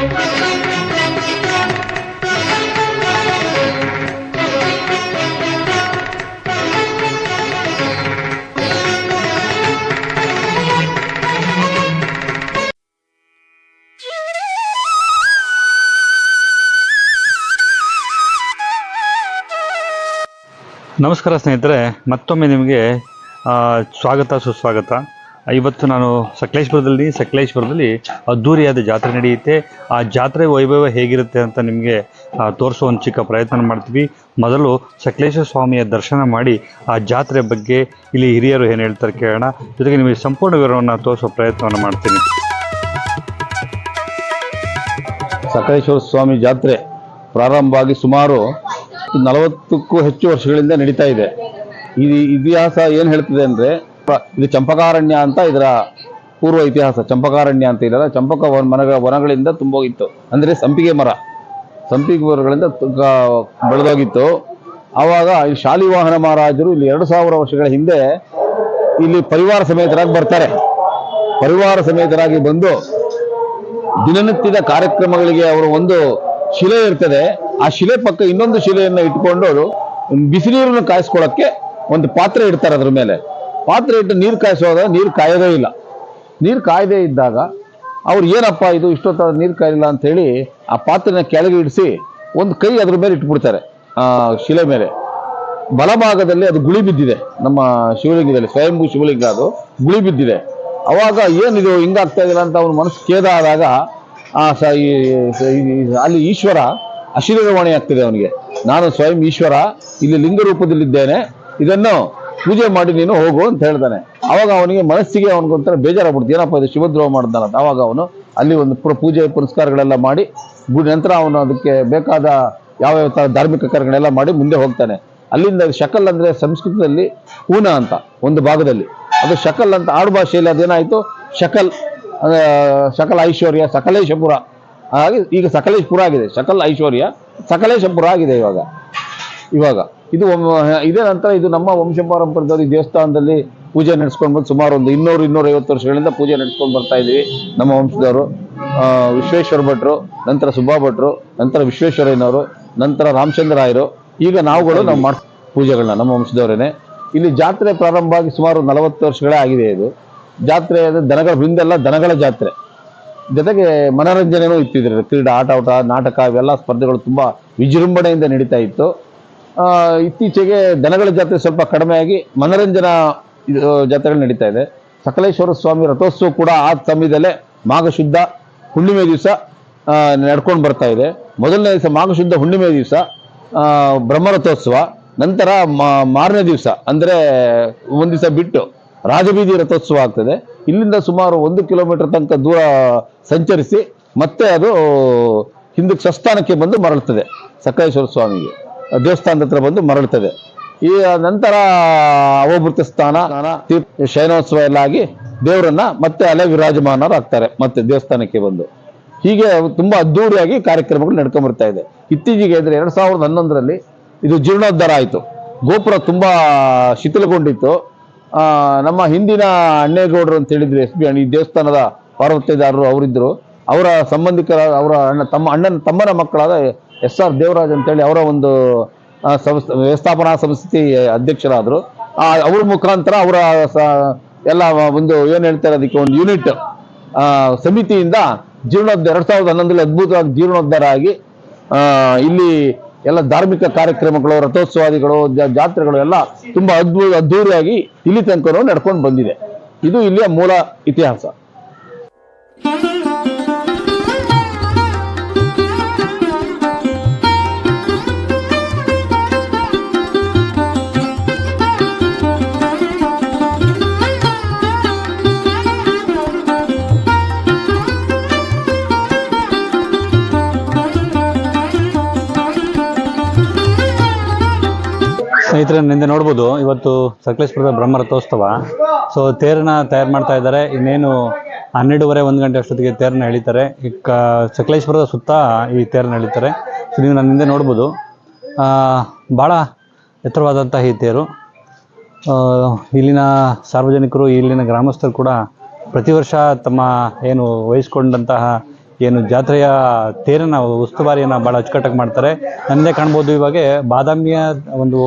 ನಮಸ್ಕಾರ ಸ್ನೇಹಿತರೆ ಮತ್ತೊಮ್ಮೆ ನಿಮಗೆ ಸ್ವಾಗತ ಸುಸ್ವಾಗತ. ಇವತ್ತು ನಾನು ಸಕಲೇಶ್ಪುರದಲ್ಲಿ ಸಕಲೇಶ್ವರದಲ್ಲಿ ಅದ್ಧೂರಿಯಾದ ಜಾತ್ರೆ ನಡೆಯುತ್ತೆ. ಆ ಜಾತ್ರೆ ವೈಭವ ಹೇಗಿರುತ್ತೆ ಅಂತ ನಿಮಗೆ ತೋರಿಸೋ ಒಂದು ಚಿಕ್ಕ ಪ್ರಯತ್ನ ಮಾಡ್ತೀವಿ. ಮೊದಲು ಸಕಲೇಶ್ವರ ಸ್ವಾಮಿಯ ದರ್ಶನ ಮಾಡಿ, ಆ ಜಾತ್ರೆ ಬಗ್ಗೆ ಇಲ್ಲಿ ಹಿರಿಯರು ಏನು ಹೇಳ್ತಾರೆ ಕೇಳೋಣ. ಜೊತೆಗೆ ನಿಮಗೆ ಸಂಪೂರ್ಣ ವಿವರವನ್ನು ತೋರಿಸೋ ಪ್ರಯತ್ನವನ್ನು ಮಾಡ್ತೀನಿ. ಸಕಲೇಶ್ವರ ಸ್ವಾಮಿ ಜಾತ್ರೆ ಪ್ರಾರಂಭವಾಗಿ ಸುಮಾರು ನಲವತ್ತಕ್ಕೂ ಹೆಚ್ಚು ವರ್ಷಗಳಿಂದ ನಡೀತಾ ಇದೆ. ಈ ಇತಿಹಾಸ ಏನು ಹೇಳ್ತಿದೆ ಅಂದರೆ ಇದು ಚಂಪಕಾರಣ್ಯ ಅಂತ ಇದರ ಪೂರ್ವ ಇತಿಹಾಸ. ಚಂಪಕಾರಣ್ಯ ಅಂತ ಇಲ್ಲ ಚಂಪಕ ವನ ಮರಗಳ ವನಗಳಿಂದ ತುಂಬೋಗಿತ್ತು. ಅಂದರೆ ಸಂಪಿಗೆ ಮರ. ಸಂಪಿಗೆ ಮರಗಳಿಂದ ಬೆಳೆದೋಗಿತ್ತು. ಆವಾಗ ಈ ಶಾಲಿವಾಹನ ಮಹಾರಾಜರು ಇಲ್ಲಿ ಎರಡು ಸಾವಿರ ವರ್ಷಗಳ ಹಿಂದೆ ಇಲ್ಲಿ ಪರಿವಾರ ಸಮೇತರಾಗಿ ಬರ್ತಾರೆ. ಪರಿವಾರ ಸಮೇತರಾಗಿ ಬಂದು ದಿನನಿತ್ಯದ ಕಾರ್ಯಕ್ರಮಗಳಿಗೆ ಅವರು ಒಂದು ಶಿಲೆ ಇರ್ತದೆ. ಆ ಶಿಲೆ ಪಕ್ಕ ಇನ್ನೊಂದು ಶಿಲೆಯನ್ನು ಇಟ್ಕೊಂಡು ಬಿಸಿನೀರನ್ನು ಕಾಯಿಸ್ಕೊಳ್ಳೋಕ್ಕೆ ಒಂದು ಪಾತ್ರೆ ಇಡ್ತಾರೆ ಅದ್ರ ಮೇಲೆ. ಪಾತ್ರೆ ಇಟ್ಟು ನೀರು ಕಾಯಿಸೋದ ನೀರು ಕಾಯೋದೇ ಇಲ್ಲ. ನೀರು ಕಾಯದೇ ಇದ್ದಾಗ ಅವ್ರು ಏನಪ್ಪ ಇದು ಇಷ್ಟೊತ್ತ ನೀರು ಕಾಯಿಲ್ಲ ಅಂತ ಹೇಳಿ ಆ ಪಾತ್ರೆನ ಕೆಳಗೆ ಇಡಿಸಿ ಒಂದು ಕೈ ಅದ್ರ ಮೇಲೆ ಇಟ್ಬಿಡ್ತಾರೆ ಶಿಲೆ ಮೇಲೆ. ಬಲಭಾಗದಲ್ಲಿ ಅದು ಗುಳಿ ಬಿದ್ದಿದೆ. ನಮ್ಮ ಶಿವಲಿಂಗದಲ್ಲಿ, ಸ್ವಯಂಭೂ ಶಿವಲಿಂಗ ಅದು ಗುಳಿ ಬಿದ್ದಿದೆ. ಅವಾಗ ಏನಿದು ಹಿಂಗಾಗ್ತಾ ಇದೆಯಲ್ಲ ಅಂತ ಅವನ ಮನಸ್ಸು ಖೇದ ಆದಾಗ ಆ ಅಲ್ಲಿ ಈಶ್ವರ ಅಶಿರವಾಣಿ ಆಗ್ತಿದೆ ಅವನಿಗೆ. ನಾನು ಸ್ವಯಂ ಈಶ್ವರ, ಇಲ್ಲಿ ಲಿಂಗ ರೂಪದಲ್ಲಿದ್ದೇನೆ ಇದನ್ನು ಪೂಜೆ ಮಾಡಿ ನೀನು ಹೋಗು ಅಂತ ಹೇಳ್ತಾನೆ. ಅವಾಗ ಅವನಿಗೆ ಮನಸ್ಸಿಗೆ ಅವನಿಗೊಂಥರ ಬೇಜಾರಾಗ್ಬಿಡ್ತು. ಏನಪ್ಪ ಇದು ಶಿವದ್ರೋಹ ಮಾಡ್ತಾನ ಅವಾಗ ಅವನು ಅಲ್ಲಿ ಒಂದು ಪೂಜೆ ಪುರಸ್ಕಾರಗಳೆಲ್ಲ ಮಾಡಿ ನಂತರ ಅವನು ಅದಕ್ಕೆ ಬೇಕಾದ ಯಾವ ಯಾವ ಥರ ಧಾರ್ಮಿಕ ಕಾರ್ಯಗಳೆಲ್ಲ ಮಾಡಿ ಮುಂದೆ ಹೋಗ್ತಾನೆ. ಅಲ್ಲಿಂದ ಶಕಲ್ ಅಂದರೆ ಸಂಸ್ಕೃತದಲ್ಲಿ ಹೂನ ಅಂತ, ಒಂದು ಭಾಗದಲ್ಲಿ. ಅದು ಶಕಲ್ ಅಂತ ಆಡು ಭಾಷೆಯಲ್ಲಿ ಅದೇನಾಯಿತು? ಶಕಲ್ ಸಕಲ ಶಕಲ್ ಐಶ್ವರ್ಯ ಸಕಲೇಶಪುರ ಹಾಗಾಗಿ ಈಗ ಸಕಲೇಶಪುರ ಆಗಿದೆ. ಶಕಲ್ ಐಶ್ವರ್ಯ ಸಕಲೇಶಪುರ ಆಗಿದೆ ಇವಾಗ. ಇವಾಗ. ಇದು ಇದೇ ನಂತರ ಇದು ನಮ್ಮ ವಂಶ ಪಾರಂಪರ್ಯದವ್ರ ದೇವಸ್ಥಾನದಲ್ಲಿ ಪೂಜೆ ನಡೆಸ್ಕೊಂಡು ಬಂದು ಸುಮಾರು ಒಂದು ಇನ್ನೂರು, ಇನ್ನೂರೈವತ್ತು ವರ್ಷಗಳಿಂದ ಪೂಜೆ ನಡೆಸ್ಕೊಂಡು ಬರ್ತಾ ಇದ್ದೀವಿ ನಮ್ಮ ವಂಶದವರು. ವಿಶ್ವೇಶ್ವರ ಭಟ್ರು, ನಂತರ ಸುಬ್ಬಾ ಭಟ್ರು, ನಂತರ ವಿಶ್ವೇಶ್ವರಯ್ಯನವರು, ನಂತರ ರಾಮಚಂದ್ರ ರಾಯರು. ಈಗ ನಾವುಗಳು ನಾವು ಮಾಡ್ ಪೂಜೆಗಳನ್ನ ನಮ್ಮ ವಂಶದವರೇನೆ. ಇಲ್ಲಿ ಜಾತ್ರೆ ಪ್ರಾರಂಭ ಆಗಿ ಸುಮಾರು ನಲವತ್ತು ವರ್ಷಗಳೇ ಆಗಿದೆ ಇದು. ಜಾತ್ರೆ ಅಂದರೆ ದನಗಳ, ಹಿಂದೆಲ್ಲ ದನಗಳ ಜಾತ್ರೆ. ಜೊತೆಗೆ ಮನೋರಂಜನೆಯೂ ಇತ್ತಿದ್ರು, ಕ್ರೀಡಾ, ಆಟ ಆಟ ನಾಟಕ, ಇವೆಲ್ಲ ಸ್ಪರ್ಧೆಗಳು ತುಂಬ ವಿಜೃಂಭಣೆಯಿಂದ ನಡೀತಾ ಇತ್ತು. ಇತ್ತೀಚೆಗೆ ದನಗಳ ಜಾತ್ರೆ ಸ್ವಲ್ಪ ಕಡಿಮೆಯಾಗಿ ಮನೋರಂಜನಾ ಜಾತ್ರೆಗಳು ನಡೀತಾ ಇದೆ. ಸಕಲೇಶ್ವರ ಸ್ವಾಮಿ ರಥೋತ್ಸವ ಕೂಡ ಆ ಸಮಯದಲ್ಲೇ ಮಾಘಶುದ್ಧ ಹುಣ್ಣಿಮೆ ದಿವಸ ನಡ್ಕೊಂಡು ಬರ್ತಾ ಇದೆ. ಮೊದಲನೇ ದಿವಸ ಮಾಘಶುದ್ಧ ಹುಣ್ಣಿಮೆ ದಿವಸ ಬ್ರಹ್ಮರಥೋತ್ಸವ ನಂತರ ಮಾರನೇ ದಿವಸ, ಅಂದರೆ ಒಂದು ದಿವಸ ಬಿಟ್ಟು ರಾಜಬೀದಿ ರಥೋತ್ಸವ ಆಗ್ತದೆ. ಇಲ್ಲಿಂದ ಸುಮಾರು ಒಂದು ಕಿಲೋಮೀಟರ್ ತನಕ ದೂರ ಸಂಚರಿಸಿ ಮತ್ತೆ ಅದು ಹಿಂದಕ್ಕೆ ಸ್ವಸ್ಥಾನಕ್ಕೆ ಬಂದು ಮರಳುತ್ತದೆ ಸಕಲೇಶ್ವರ ಸ್ವಾಮಿಗೆ. ದೇವಸ್ಥಾನದ ಹತ್ರ ಬಂದು ಮರಳುತ್ತದೆ ಈ ನಂತರ ಅವಭೃತ ಸ್ಥಾನ ಶಯನೋತ್ಸವ ಎಲ್ಲ ಆಗಿ ದೇವರನ್ನ ಮತ್ತೆ ಅಲೆ ವಿರಾಜಮಾನರಾಗ್ತಾರೆ ಮತ್ತೆ ದೇವಸ್ಥಾನಕ್ಕೆ ಬಂದು. ಹೀಗೆ ತುಂಬಾ ಅದ್ದೂರಿಯಾಗಿ ಕಾರ್ಯಕ್ರಮಗಳು ನಡ್ಕೊಂಡ್ಬರ್ತಾ ಇದೆ. ಇತ್ತೀಚೆಗೆ ಅಂದ್ರೆ ಎರಡ್ ಸಾವಿರದ ಹನ್ನೊಂದರಲ್ಲಿ ಇದು ಜೀರ್ಣೋದ್ಧಾರ ಆಯಿತು. ಗೋಪುರ ತುಂಬಾ ಶಿಥಿಲಗೊಂಡಿತ್ತು. ನಮ್ಮ ಹಿಂದಿನ ಅಣ್ಣೇಗೌಡರು ಅಂತ ಹೇಳಿದ್ರು, ಎಸ್ ಬಿ ಈ ದೇವಸ್ಥಾನದ ಪಾರ್ವತಿದಾರರು ಅವರಿದ್ದರು ಅವರ ಸಂಬಂಧಿಕರ, ಅವರ ಅಣ್ಣ, ತಮ್ಮ, ಅಣ್ಣನ, ತಮ್ಮನ ಮಕ್ಕಳಾದ ಎಸ್ ಆರ್ ದೇವರಾಜ್ ಅಂತೇಳಿ ಅವರ ಒಂದು ಸಂಸ್ಥೆ, ವ್ಯವಸ್ಥಾಪನಾ ಸಂಸ್ಥೆ ಅಧ್ಯಕ್ಷರಾದರು. ಅವ್ರ ಮುಖಾಂತರ ಅವರ ಎಲ್ಲ ಒಂದು ಏನು ಹೇಳ್ತಾರೆ ಅದಕ್ಕೆ ಒಂದು ಯೂನಿಟ್ ಸಮಿತಿಯಿಂದ ಜೀರ್ಣೋದ್ಧಾರ, ಎರಡು ಸಾವಿರದ ಹನ್ನೊಂದರಲ್ಲಿ ಅದ್ಭುತವಾಗಿ ಜೀರ್ಣೋದ್ಧಾರ ಆಗಿ ಇಲ್ಲಿ ಎಲ್ಲ ಧಾರ್ಮಿಕ ಕಾರ್ಯಕ್ರಮಗಳು, ರಥೋತ್ಸವಾದಿಗಳು ಜಾತ್ರೆಗಳು ಎಲ್ಲ ತುಂಬಾ ಅದ್ಭುತ ಅದ್ಧೂರಿಯಾಗಿ ಇಲ್ಲಿ ತನಕ ನಡ್ಕೊಂಡು ಬಂದಿದೆ. ಇದು ಇಲ್ಲಿಯ ಮೂಲ ಇತಿಹಾಸ. ಸ್ನೇಹಿತರೆ, ನಿಂದೆ ನೋಡ್ಬೋದು, ಇವತ್ತು ಸಕಲೇಶ್ಪುರದ ಬ್ರಹ್ಮ ರಥೋತ್ಸವ ಸೊ ತೇರನ್ನ ತಯಾರು ಮಾಡ್ತಾ ಇದ್ದಾರೆ. ಇನ್ನೇನು ಹನ್ನೆರಡೂವರೆ, ಒಂದು ಗಂಟೆ ಅಷ್ಟೊತ್ತಿಗೆ ತೇರನ್ನ ಎಳಿತಾರೆ. ಈ ಕ, ಸಕಲೇಶ್ಪುರದ ಸುತ್ತ ಈ ತೇರನ್ನ ಎಳಿತಾರೆ. ಸೊ ನೀವು ನನ್ನ ಹಿಂದೆ ನೋಡ್ಬೋದು. ಭಾಳ ಎತ್ತರವಾದಂತಹ ಈ ತೇರು. ಇಲ್ಲಿನ ಸಾರ್ವಜನಿಕರು, ಇಲ್ಲಿನ ಗ್ರಾಮಸ್ಥರು ಕೂಡ ಪ್ರತಿ ವರ್ಷ ತಮ್ಮ ಏನು ವಹಿಸ್ಕೊಂಡಂತಹ ಏನು ಜಾತ್ರೆಯ ತೇರನ್ನು, ಉಸ್ತುವಾರಿಯನ್ನು ಭಾಳ ಅಚ್ಚುಕಟ್ಟಾಗಿ ಮಾಡ್ತಾರೆ. ನನ್ನದೇ ಕಾಣ್ಬೋದು ಇವಾಗ. ಬಾದಾಮಿಯ ಒಂದು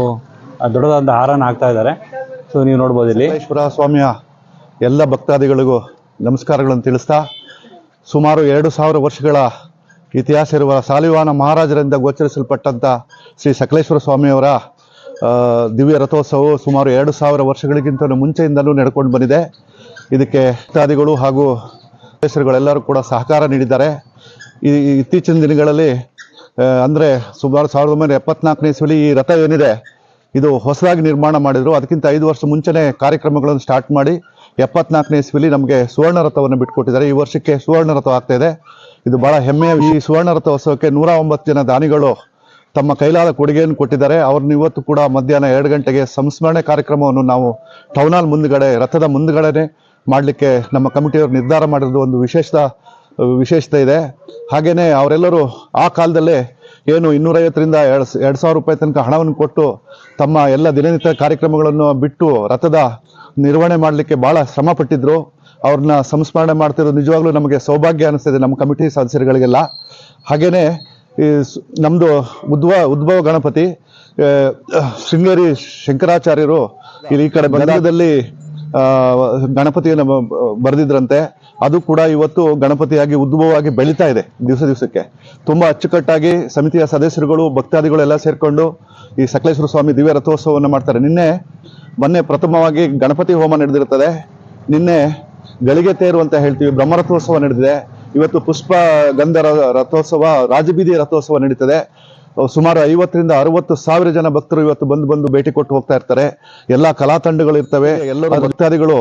ದೊಡ್ಡದಾದ ಹಾರನ ಹಾಕ್ತಾ ಇದ್ದಾರೆ. ಸೊ ನೀವು ನೋಡ್ಬೋದು ಇಲ್ಲಿ. ಈಶ್ವರ ಸ್ವಾಮಿಯ ಎಲ್ಲ ಭಕ್ತಾದಿಗಳಿಗೂ ನಮಸ್ಕಾರಗಳನ್ನು ತಿಳಿಸ್ತಾ, ಸುಮಾರು ಎರಡು ಸಾವಿರ ವರ್ಷಗಳ ಇತಿಹಾಸ ಇರುವ ಸಾಲಿವಾನ ಮಹಾರಾಜರಿಂದ ಗೋಚರಿಸಲ್ಪಟ್ಟಂಥ ಶ್ರೀ ಸಕಲೇಶ್ವರ ಸ್ವಾಮಿಯವರ ದಿವ್ಯ ರಥೋತ್ಸವವು ಸುಮಾರು ಎರಡು ಸಾವಿರ ವರ್ಷಗಳಿಗಿಂತ ಮುಂಚೆಯಿಂದಲೂ ನಡ್ಕೊಂಡು ಬಂದಿದೆ. ಇದಕ್ಕೆ ಭಕ್ತಾದಿಗಳು ಹಾಗೂ ಹೆಸರುಗಳೆಲ್ಲರೂ ಕೂಡ ಸಹಕಾರ ನೀಡಿದ್ದಾರೆ. ಈ ಇತ್ತೀಚಿನ ದಿನಗಳಲ್ಲಿ ಅಂದರೆ ಸುಮಾರು ಸಾವಿರದ ಒಂಬೈನೂರ ಎಪ್ಪತ್ನಾಲ್ಕನೇ ಇಸ್ವಿಲಿ ಈ ರಥ ಏನಿದೆ ಇದು ಹೊಸದಾಗಿ ನಿರ್ಮಾಣ ಮಾಡಿದರು. ಅದಕ್ಕಿಂತ ಐದು ವರ್ಷ ಮುಂಚೆನೇ ಕಾರ್ಯಕ್ರಮಗಳನ್ನು ಸ್ಟಾರ್ಟ್ ಮಾಡಿ ಎಪ್ಪತ್ನಾಲ್ಕನೇ ಇಸ್ವಿಲಿ ನಮಗೆ ಸುವರ್ಣ ರಥವನ್ನು ಬಿಟ್ಕೊಟ್ಟಿದ್ದಾರೆ. ಈ ವರ್ಷಕ್ಕೆ ಸುವರ್ಣ ರಥ ಆಗ್ತಾ ಇದೆ. ಇದು ಬಹಳ ಹೆಮ್ಮೆಯ ಈ ಸುವರ್ಣ ರಥೋತ್ಸವಕ್ಕೆ ನೂರ ಒಂಬತ್ತು ಜನ ದಾನಿಗಳು ತಮ್ಮ ಕೈಲಾದ ಕೊಡುಗೆಯನ್ನು ಕೊಟ್ಟಿದ್ದಾರೆ. ಅವ್ರನ್ನ ಇವತ್ತು ಕೂಡ ಮಧ್ಯಾಹ್ನ ಎರಡು ಗಂಟೆಗೆ ಸಂಸ್ಮರಣೆ ಕಾರ್ಯಕ್ರಮವನ್ನು ನಾವು ಟೌನ್ ಹಾಲ್ ಮುಂದ್ಗಡೆ, ರಥದ ಮುಂದ್ಗಡೆನೆ ಮಾಡಲಿಕ್ಕೆ ನಮ್ಮ ಕಮಿಟಿಯವರು ನಿರ್ಧಾರ ಮಾಡಿರೋದು ಒಂದು ವಿಶೇಷ, ವಿಶೇಷತೆ ಇದೆ. ಹಾಗೆಯೇ ಅವರೆಲ್ಲರೂ ಆ ಕಾಲದಲ್ಲೇ ಏನು ಇನ್ನೂರೈವತ್ತರಿಂದ ಎರಡು ಎರಡು ಸಾವಿರ ರೂಪಾಯಿ ತನಕ ಹಣವನ್ನು ಕೊಟ್ಟು ತಮ್ಮ ಎಲ್ಲ ದಿನನಿತ್ಯ ಕಾರ್ಯಕ್ರಮಗಳನ್ನು ಬಿಟ್ಟು ರಥದ ನಿರ್ವಹಣೆ ಮಾಡಲಿಕ್ಕೆ ಬಹಳ ಶ್ರಮ ಪಟ್ಟಿದ್ರು. ಅವ್ರನ್ನ ಸಂಸ್ಮರಣೆ ಮಾಡ್ತಿರೋದು ನಿಜವಾಗ್ಲೂ ನಮಗೆ ಸೌಭಾಗ್ಯ ಅನಿಸ್ತಿದೆ ನಮ್ಮ ಕಮಿಟಿ ಸದಸ್ಯರುಗಳಿಗೆಲ್ಲ. ಹಾಗೇನೆ ಈ ನಮ್ಮದು ಉದ್ಭವ ಉದ್ಭವ ಗಣಪತಿ ಶೃಂಗೇರಿ ಶಂಕರಾಚಾರ್ಯರು ಇಲ್ಲಿ ಈ ಕಡೆ ಆ, ಗಣಪತಿಯನ್ನು ಬರೆದಿದ್ರಂತೆ, ಅದು ಕೂಡ ಇವತ್ತು ಗಣಪತಿಯಾಗಿ ಉದ್ಭವವಾಗಿ ಬೆಳೀತಾ ಇದೆ ದಿವಸ ದಿವಸಕ್ಕೆ. ತುಂಬ ಅಚ್ಚುಕಟ್ಟಾಗಿ ಸಮಿತಿಯ ಸದಸ್ಯರುಗಳು, ಭಕ್ತಾದಿಗಳು ಎಲ್ಲ ಸೇರ್ಕೊಂಡು ಈ ಸಕಲೇಶ್ವರ ಸ್ವಾಮಿ ದಿವ್ಯ ರಥೋತ್ಸವವನ್ನು ಮಾಡ್ತಾರೆ. ನಿನ್ನೆ, ಮೊನ್ನೆ ಪ್ರಥಮವಾಗಿ ಗಣಪತಿ ಹೋಮ ನಡೆದಿರುತ್ತದೆ. ನಿನ್ನೆ ಗಳಿಗೆ ತೇರು ಅಂತ ಹೇಳ್ತೀವಿ ಬ್ರಹ್ಮರಥೋತ್ಸವ ನಡೆದಿದೆ. ಇವತ್ತು ಪುಷ್ಪ ಗಂಧರ ರಥೋತ್ಸವ, ರಾಜಬೀದಿ ರಥೋತ್ಸವ ನಡೀತದೆ. ಸುಮಾರು ಐವತ್ತರಿಂದ ಅರವತ್ತು ಸಾವಿರ ಜನ ಭಕ್ತರು ಇವತ್ತು ಬಂದು ಬಂದು ಭೇಟಿ ಕೊಟ್ಟು ಹೋಗ್ತಾ ಇರ್ತಾರೆ. ಎಲ್ಲ ಕಲಾ ತಂಡಗಳು ಇರ್ತವೆ. ಎಲ್ಲರೂ ಭಕ್ತಾದಿಗಳು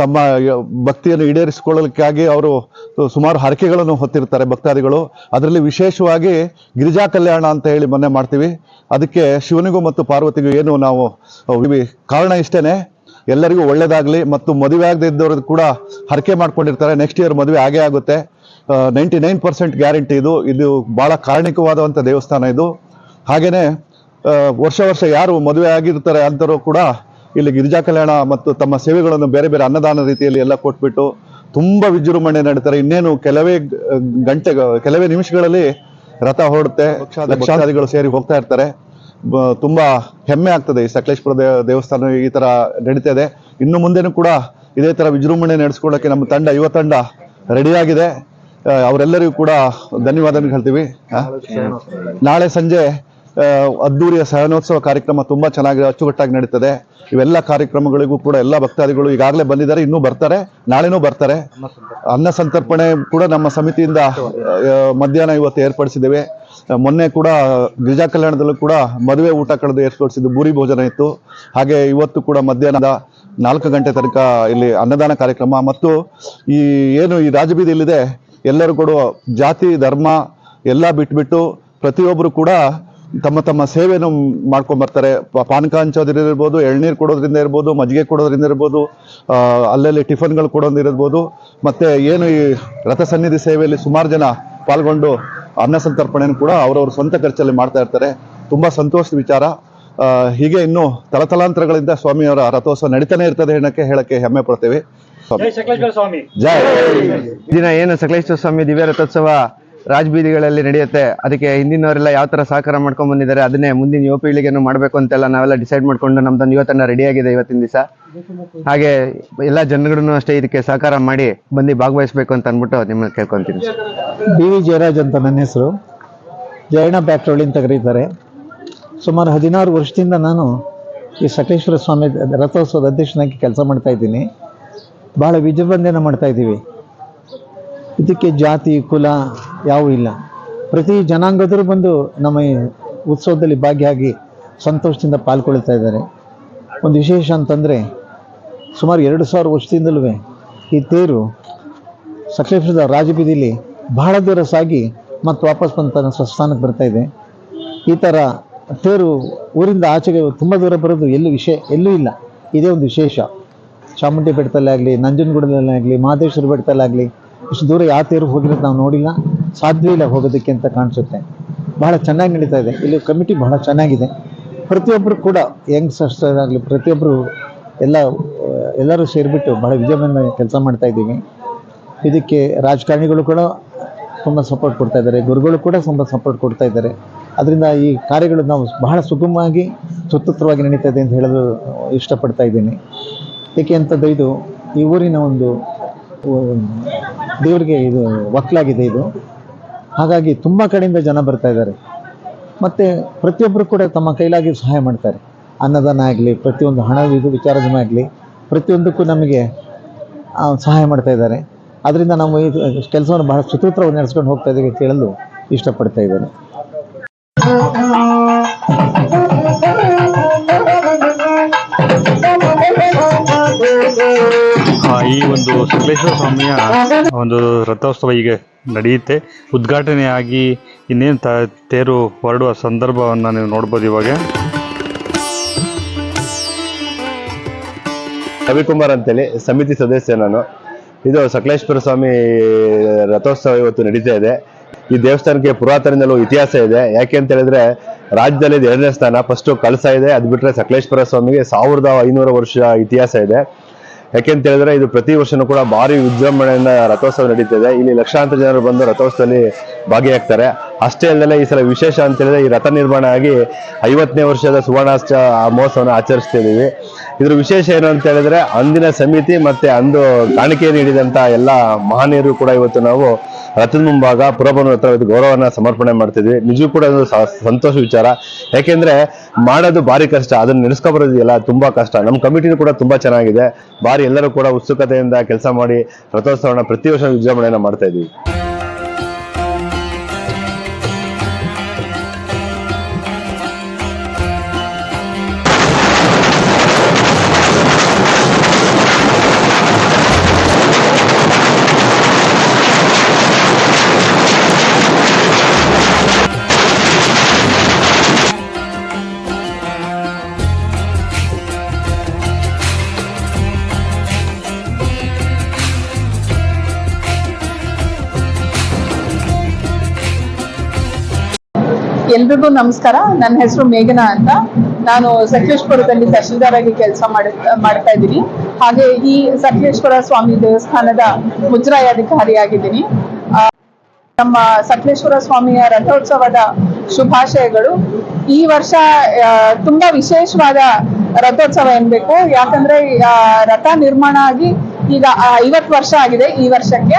ತಮ್ಮ ಭಕ್ತಿಯನ್ನು ಈಡೇರಿಸಿಕೊಳ್ಳಲಿಕ್ಕಾಗಿ ಅವರು ಸುಮಾರು ಹರಕೆಗಳನ್ನು ಹೊತ್ತಿರ್ತಾರೆ ಭಕ್ತಾದಿಗಳು. ಅದರಲ್ಲಿ ವಿಶೇಷವಾಗಿ ಗಿರಿಜಾ ಕಲ್ಯಾಣ ಅಂತ ಹೇಳಿ ಮೊನ್ನೆ ಮಾಡ್ತೀವಿ. ಅದಕ್ಕೆ ಶಿವನಿಗೂ ಮತ್ತು ಪಾರ್ವತಿಗೂ ಏನು ನಾವು ಕಾರಣ ಇಷ್ಟೇನೆ. ಎಲ್ಲರಿಗೂ ಒಳ್ಳೇದಾಗಲಿ ಮತ್ತು ಮದುವೆ ಆಗದೆ ಇದ್ದವ್ರದ್ದು ಕೂಡ ಹರಕೆ ಮಾಡ್ಕೊಂಡಿರ್ತಾರೆ. ನೆಕ್ಸ್ಟ್ ಇಯರ್ ಮದುವೆ ಆಗೇ ಆಗುತ್ತೆ. ನೈಂಟಿ ನೈನ್ ಪರ್ಸೆಂಟ್ ಗ್ಯಾರಂಟಿ ಇದು. ಇದು ಬಹಳ ಕಾರಣಿಕವಾದಂಥ ದೇವಸ್ಥಾನ ಇದು. ಹಾಗೆಯೇ ವರ್ಷ ವರ್ಷ ಯಾರು ಮದುವೆ ಆಗಿರ್ತಾರೆ ಅಂತರೂ ಕೂಡ ಇಲ್ಲಿ ಗಿರಿಜಾ ಕಲ್ಯಾಣ ಮತ್ತು ತಮ್ಮ ಸೇವೆಗಳನ್ನು ಬೇರೆ ಬೇರೆ ಅನ್ನದಾನ ರೀತಿಯಲ್ಲಿ ಎಲ್ಲ ಕೊಟ್ಬಿಟ್ಟು ತುಂಬಾ ವಿಜೃಂಭಣೆ ನಡೀತಾರೆ. ಇನ್ನೇನು ಕೆಲವೇ ಗಂಟೆ ಕೆಲವೇ ನಿಮಿಷಗಳಲ್ಲಿ ರಥ ಹೊರಡುತ್ತೆ. ಲಕ್ಷಾಧಿಗಳು ಸೇರಿ ಹೋಗ್ತಾ ಇರ್ತಾರೆ. ತುಂಬ ಹೆಮ್ಮೆ ಆಗ್ತದೆ ಈ ಸಕಲೇಶ್ಪುರ ದೇವಸ್ಥಾನ ಈ ತರ ನಡೀತಾ ಇದೆ. ಇನ್ನು ಮುಂದೆನೂ ಕೂಡ ಇದೇ ತರ ವಿಜೃಂಭಣೆ ನಡೆಸ್ಕೊಳ್ಳೋಕೆ ನಮ್ಮ ತಂಡ ಯುವ ತಂಡ ರೆಡಿಯಾಗಿದೆ ಅವರೆಲ್ಲರಿಗೂ ಕೂಡ ಧನ್ಯವಾದಗಳು ಹೇಳ್ತೀವಿ. ನಾಳೆ ಸಂಜೆ ಅದ್ದೂರಿಯ ಸಹನೋತ್ಸವ ಕಾರ್ಯಕ್ರಮ ತುಂಬಾ ಚೆನ್ನಾಗಿ ಅಚ್ಚುಕಟ್ಟಾಗಿ ನಡೀತದೆ. ಇವೆಲ್ಲ ಕಾರ್ಯಕ್ರಮಗಳಿಗೂ ಕೂಡ ಎಲ್ಲ ಭಕ್ತಾದಿಗಳು ಈಗಾಗಲೇ ಬಂದಿದ್ದಾರೆ, ಇನ್ನೂ ಬರ್ತಾರೆ, ನಾಳೆನೂ ಬರ್ತಾರೆ. ಅನ್ನ ಸಂತರ್ಪಣೆ ಕೂಡ ನಮ್ಮ ಸಮಿತಿಯಿಂದ ಮಧ್ಯಾಹ್ನ ಇವತ್ತು ಏರ್ಪಡಿಸಿದ್ದೇವೆ. ಮೊನ್ನೆ ಕೂಡ ಗಿರಿಜಾ ಕಲ್ಯಾಣದಲ್ಲೂ ಕೂಡ ಮದುವೆ ಊಟ ಕಳೆದು ಏರ್ಪಡಿಸಿದ್ದು ಬೂರಿ ಭೋಜನ ಇತ್ತು. ಹಾಗೆ ಇವತ್ತು ಕೂಡ ಮಧ್ಯಾಹ್ನದ ನಾಲ್ಕು ಗಂಟೆ ತನಕ ಇಲ್ಲಿ ಅನ್ನದಾನ ಕಾರ್ಯಕ್ರಮ. ಮತ್ತು ಈ ಏನು ಈ ರಾಜಬೀದಿಯಲ್ಲಿದೆ ಎಲ್ಲರೂ ಕೂಡ ಜಾತಿ, ಧರ್ಮ ಎಲ್ಲ ಬಿಟ್ಬಿಟ್ಟು ಪ್ರತಿಯೊಬ್ಬರು ಕೂಡ ತಮ್ಮ ತಮ್ಮ ಸೇವೆಯನ್ನು ಮಾಡ್ಕೊಂಡು ಬರ್ತಾರೆ. ಪಾನಕ ಹಂಚೋದ್ರಿಂದ ಇರ್ಬೋದು, ಎಳ್ನೀರು ಕೊಡೋದ್ರಿಂದ ಇರ್ಬೋದು, ಮಜ್ಜಿಗೆ ಕೊಡೋದ್ರಿಂದ ಇರ್ಬೋದು ಅಲ್ಲಲ್ಲಿ ಟಿಫನ್ಗಳು ಕೊಡೋದಿರ್ಬೋದು ಮತ್ತು ಏನು ಈ ರಥ ಸನ್ನಿಧಿ ಸೇವೆಯಲ್ಲಿ ಸುಮಾರು ಜನ ಪಾಲ್ಗೊಂಡು ಅನ್ನ ಸಂತರ್ಪಣೆಯನ್ನು ಕೂಡ ಅವರವ್ರ ಸ್ವಂತ ಖರ್ಚಲ್ಲಿ ಮಾಡ್ತಾ ಇರ್ತಾರೆ. ತುಂಬ ಸಂತೋಷದ ವಿಚಾರ. ಹೀಗೆ ಇನ್ನು ತಲತಲಾಂತರಗಳಿಂದ ಸ್ವಾಮಿಯವರ ರಥೋತ್ಸವ ನಡೀತಾನೆ ಇರ್ತದೆ ಹೇಳಕ್ಕೆ ಹೇಳಕ್ಕೆ ಹೆಮ್ಮೆ ಪಡ್ತೇವೆ. ಸ್ವಾಮಿ. ಜೈ ದಿನ ಏನು ಸಕಲೇಶ್ವರ ಸ್ವಾಮಿ ದಿವ್ಯ ರಥೋತ್ಸವ ರಾಜಬೀದಿಗಳಲ್ಲಿ ನಡೆಯುತ್ತೆ ಅದಕ್ಕೆ ಹಿಂದಿನವರೆಲ್ಲ ಯಾವ ತರ ಸಹಕಾರ ಮಾಡ್ಕೊಂಡ್ ಬಂದಿದ್ದಾರೆ ಅದನ್ನೇ ಮುಂದಿನ ಯುವ ಪೀಳಿಗೆನೂ ಮಾಡಬೇಕು ಅಂತೆಲ್ಲ ನಾವೆಲ್ಲ ಡಿಸೈಡ್ ಮಾಡ್ಕೊಂಡು ನಮ್ದೊಂದು ಯುವತನ ತಂಡ ರೆಡಿ ಆಗಿದೆ ಇವತ್ತಿನ ದಿವಸ. ಹಾಗೆ ಎಲ್ಲ ಜನಗಳನ್ನು ಅಷ್ಟೇ ಇದಕ್ಕೆ ಸಹಕಾರ ಮಾಡಿ ಬಂದು ಭಾಗವಹಿಸ್ಬೇಕು ಅಂತ ಅಂದ್ಬಿಟ್ಟು ನಿಮ್ಮನ್ನ ಕೇಳ್ಕೊಂತೀನಿ. ಬಿ ವಿ ಜಯರಾಜ್ ಅಂತ ನನ್ನ ಹೆಸರು. ಜಯಣ್ಣ ಬ್ಯಾಕ್ರೋಳಿ ಅಂತ ಕರೀತಾರೆ. ಸುಮಾರು ಹದಿನಾರು ವರ್ಷದಿಂದ ನಾನು ಈ ಸಕಲೇಶ್ವರ ಸ್ವಾಮಿ ರಥೋತ್ಸವದ ಅಧ್ಯಕ್ಷನಾಗಿ ಕೆಲಸ ಮಾಡ್ತಾ ಇದ್ದೀನಿ. ಬಹಳ ವಿಜೃಂಭಣೆಯನ್ನು ಮಾಡ್ತಾ ಇದ್ದೀವಿ. ಇದಕ್ಕೆ ಜಾತಿ, ಕುಲ ಯಾವೂ ಇಲ್ಲ. ಪ್ರತಿ ಜನಾಂಗದರು ಬಂದು ನಮ್ಮ ಈ ಉತ್ಸವದಲ್ಲಿ ಭಾಗಿಯಾಗಿ ಸಂತೋಷದಿಂದ ಪಾಲ್ಗೊಳ್ತಾ ಇದ್ದಾರೆ. ಒಂದು ವಿಶೇಷ ಅಂತಂದರೆ, ಸುಮಾರು ಎರಡು ಸಾವಿರ ವರ್ಷದಿಂದಲೂ ಈ ತೇರು ಸಕಲೇಶ್ವರದ ರಾಜಬೀದಿಲಿ ಬಹಳ ದೂರ ಸಾಗಿ ಮತ್ತು ವಾಪಸ್ ಬಂದು ತನ್ನ ಸ್ವಸ್ಥಾನಕ್ಕೆ ಬರ್ತಾ ಇದೆ. ಈ ಥರ ತೇರು ಊರಿಂದ ಆಚೆಗೆ ತುಂಬ ದೂರ ಬರೋದು ಎಲ್ಲೂ ವಿಷಯ ಎಲ್ಲೂ ಇಲ್ಲ. ಇದೇ ಒಂದು ವಿಶೇಷ. ಚಾಮುಂಡಿ ಬೆಟ್ಟದಲ್ಲೇ ಆಗಲಿ ನಂಜನಗೂಡದಲ್ಲೇ ಆಗಲಿ ಮಹದೇಶ್ವರ ಬೆಟ್ಟದಲ್ಲಾಗಲಿ ಇಷ್ಟು ದೂರ ಯಾವ ತೇರು ಹೋಗಿರೋದು ನಾವು ನೋಡಿಲ್ಲ. ಸಾಧ್ಯ ಇಲ್ಲ ಹೋಗೋದಕ್ಕೆ ಅಂತ ಕಾಣಿಸುತ್ತೆ. ಬಹಳ ಚೆನ್ನಾಗಿ ನಡೀತಾ ಇದೆ. ಇಲ್ಲಿ ಕಮಿಟಿ ಬಹಳ ಚೆನ್ನಾಗಿದೆ. ಪ್ರತಿಯೊಬ್ಬರು ಕೂಡ ಯಂಗ್ಸ್ಟರ್ಸ್ ಆಗಲಿ ಪ್ರತಿಯೊಬ್ಬರು ಎಲ್ಲ, ಎಲ್ಲರೂ ಸೇರಿಬಿಟ್ಟು ಬಹಳ ವಿಜೃಂಭಣೆ ಕೆಲಸ ಮಾಡ್ತಾ ಇದ್ದೀವಿ. ಇದಕ್ಕೆ ರಾಜಕಾರಣಿಗಳು ಕೂಡ ತುಂಬ ಸಪೋರ್ಟ್ ಕೊಡ್ತಾ ಇದ್ದಾರೆ. ಗುರುಗಳು ಕೂಡ ತುಂಬ ಸಪೋರ್ಟ್ ಕೊಡ್ತಾ ಇದ್ದಾರೆ. ಅದರಿಂದ ಈ ಕಾರ್ಯಗಳು ನಾವು ಬಹಳ ಸುಗಮವಾಗಿ ಸ್ವತಂತ್ರವಾಗಿ ನಡೀತಾ ಇದೆ ಅಂತ ಹೇಳಲು ಇಷ್ಟಪಡ್ತಾ ಇದ್ದೀನಿ. ಏಕೆ ಅಂತಂದ್ರೆ ಇದು ಈ ಊರಿನ ಒಂದು ದೇವರಿಗೆ ಇದು ಒಕ್ಕಲಾಗಿದೆ ಇದು. ಹಾಗಾಗಿ ತುಂಬ ಕಡೆಯಿಂದ ಜನ ಬರ್ತಾ ಇದ್ದಾರೆ. ಮತ್ತು ಪ್ರತಿಯೊಬ್ಬರು ಕೂಡ ತಮ್ಮ ಕೈಲಾಗಿ ಸಹಾಯ ಮಾಡ್ತಾರೆ. ಅನ್ನದಾನ ಆಗಲಿ, ಪ್ರತಿಯೊಂದು ಹಣ ಇದು ವಿಚಾರಧನ ಆಗಲಿ, ಪ್ರತಿಯೊಂದಕ್ಕೂ ನಮಗೆ ಸಹಾಯ ಮಾಡ್ತಾ ಇದ್ದಾರೆ. ಅದರಿಂದ ನಾವು ಈ ಕೆಲಸವನ್ನು ಬಹಳ ಸುತೂತ್ರವನ್ನು ನಡೆಸ್ಕೊಂಡು ಹೋಗ್ತಾ ಇದ್ದೀವಿ ಹೇಳಲು ಇಷ್ಟಪಡ್ತಾ ಇದ್ದಾರೆ ಈ ಒಂದು ಸಕಲೇಶ್ವರ ಸ್ವಾಮಿಯ ಒಂದು ರಥೋತ್ಸವ ಈಗ ನಡೆಯುತ್ತೆ. ಉದ್ಘಾಟನೆಯಾಗಿ ಇನ್ನೇನು ತೇರು ಹೊರಡುವ ಸಂದರ್ಭವನ್ನು ನೀವು ನೋಡ್ಬೋದು ಇವಾಗ. ರವಿಕುಮಾರ್ ಅಂತೇಳಿ, ಸಮಿತಿ ಸದಸ್ಯ ನಾನು. ಇದು ಸಕಲೇಶ್ವರ ಸ್ವಾಮಿ ರಥೋತ್ಸವ ಇವತ್ತು ನಡೀತಾ ಇದೆ. ಈ ದೇವಸ್ಥಾನಕ್ಕೆ ಪುರಾತನದಲ್ಲೂ ಇತಿಹಾಸ ಇದೆ. ಯಾಕೆ ಅಂತ ಹೇಳಿದ್ರೆ, ರಾಜ್ಯದಲ್ಲಿ ಎರಡನೇ ಸ್ಥಾನ. ಫಸ್ಟ್ ಕಳಸ ಇದೆ. ಅದು ಬಿಟ್ರೆ ಸಕಲೇಶ್ವರ ಸ್ವಾಮಿಗೆ ಸಾವಿರದ ಐನೂರು ವರ್ಷ ಇತಿಹಾಸ ಇದೆ. ಯಾಕೆ ಅಂತ ಹೇಳಿದ್ರೆ ಇದು ಪ್ರತಿ ವರ್ಷನೂ ಕೂಡ ಭಾರಿ ವಿಜೃಂಭಣೆಯಿಂದ ರಥೋತ್ಸವ ನಡೀತಿದೆ. ಇಲ್ಲಿ ಲಕ್ಷಾಂತರ ಜನರು ಬಂದು ರಥೋತ್ಸವದಲ್ಲಿ ಭಾಗಿಯಾಗ್ತಾರೆ. ಅಷ್ಟೇ ಅಲ್ಲದೆ ಈ ಸಲ ವಿಶೇಷ ಅಂತ ಹೇಳಿದ್ರೆ ಈ ರಥ ನಿರ್ಮಾಣ ಆಗಿ ಐವತ್ತನೇ ವರ್ಷದ ಸುವರ್ಣಾಷ್ಟ ಮಹೋತ್ಸವನ ಆಚರಿಸ್ತಿದ್ದೀವಿ. ಇದ್ರ ವಿಶೇಷ ಏನು ಅಂತ ಹೇಳಿದ್ರೆ ಅಂದಿನ ಸಮಿತಿ ಮತ್ತೆ ಅಂದು ಕಾಣಿಕೆ ನೀಡಿದಂತ ಎಲ್ಲ ಮಹನೀಯರು ಕೂಡ ಇವತ್ತು ನಾವು ರಥದ ಮುಂಭಾಗ ಪುರಭವನ ಹತ್ರ ಗೌರವನ ಸಮರ್ಪಣೆ ಮಾಡ್ತಿದ್ವಿ. ನಿಜವೂ ಕೂಡ ಒಂದು ಸಂತೋಷ ವಿಚಾರ. ಯಾಕೆಂದ್ರೆ ಮಾಡೋದು ಭಾರಿ ಕಷ್ಟ. ಅದನ್ನ ನೆನೆಸ್ಕೊ ಬರೋದಿಲ್ಲ ತುಂಬಾ ಕಷ್ಟ. ನಮ್ಮ ಕಮಿಟಿನೂ ಕೂಡ ತುಂಬಾ ಚೆನ್ನಾಗಿದೆ. ಬಾರಿ ಎಲ್ಲರೂ ಕೂಡ ಉತ್ಸುಕತೆಯಿಂದ ಕೆಲಸ ಮಾಡಿ ರಥೋತ್ಸವನ ಪ್ರತಿ ವರ್ಷ ವಿಜೃಂಭಣೆಯನ್ನ ಮಾಡ್ತಾ ಇದೀವಿ ಎಲ್ರಿಗೂ ನಮಸ್ಕಾರ. ನನ್ನ ಹೆಸರು ಮೇಘನಾ ಅಂತ. ನಾನು ಸಕಲೇಶ್ಪುರದಲ್ಲಿ ತಹಶೀಲ್ದಾರ್ ಆಗಿ ಕೆಲಸ ಮಾಡ್ತಾ ಇದ್ದೀನಿ. ಹಾಗೆ ಈ ಸಕಲೇಶ್ವರ ಸ್ವಾಮಿ ದೇವಸ್ಥಾನದ ಮುಜರಾಯಾಧಿಕಾರಿಯಾಗಿದ್ದೀನಿ ಆ, ನಮ್ಮ ಸಕಲೇಶ್ವರ ಸ್ವಾಮಿಯ ರಥೋತ್ಸವದ ಶುಭಾಶಯಗಳು. ಈ ವರ್ಷ ತುಂಬಾ ವಿಶೇಷವಾದ ರಥೋತ್ಸವ ಎನ್ಬೇಕು. ಯಾಕಂದ್ರೆ ರಥ ನಿರ್ಮಾಣ ಆಗಿ ಈಗ ಐವತ್ತು ವರ್ಷ ಆಗಿದೆ ಈ ವರ್ಷಕ್ಕೆ.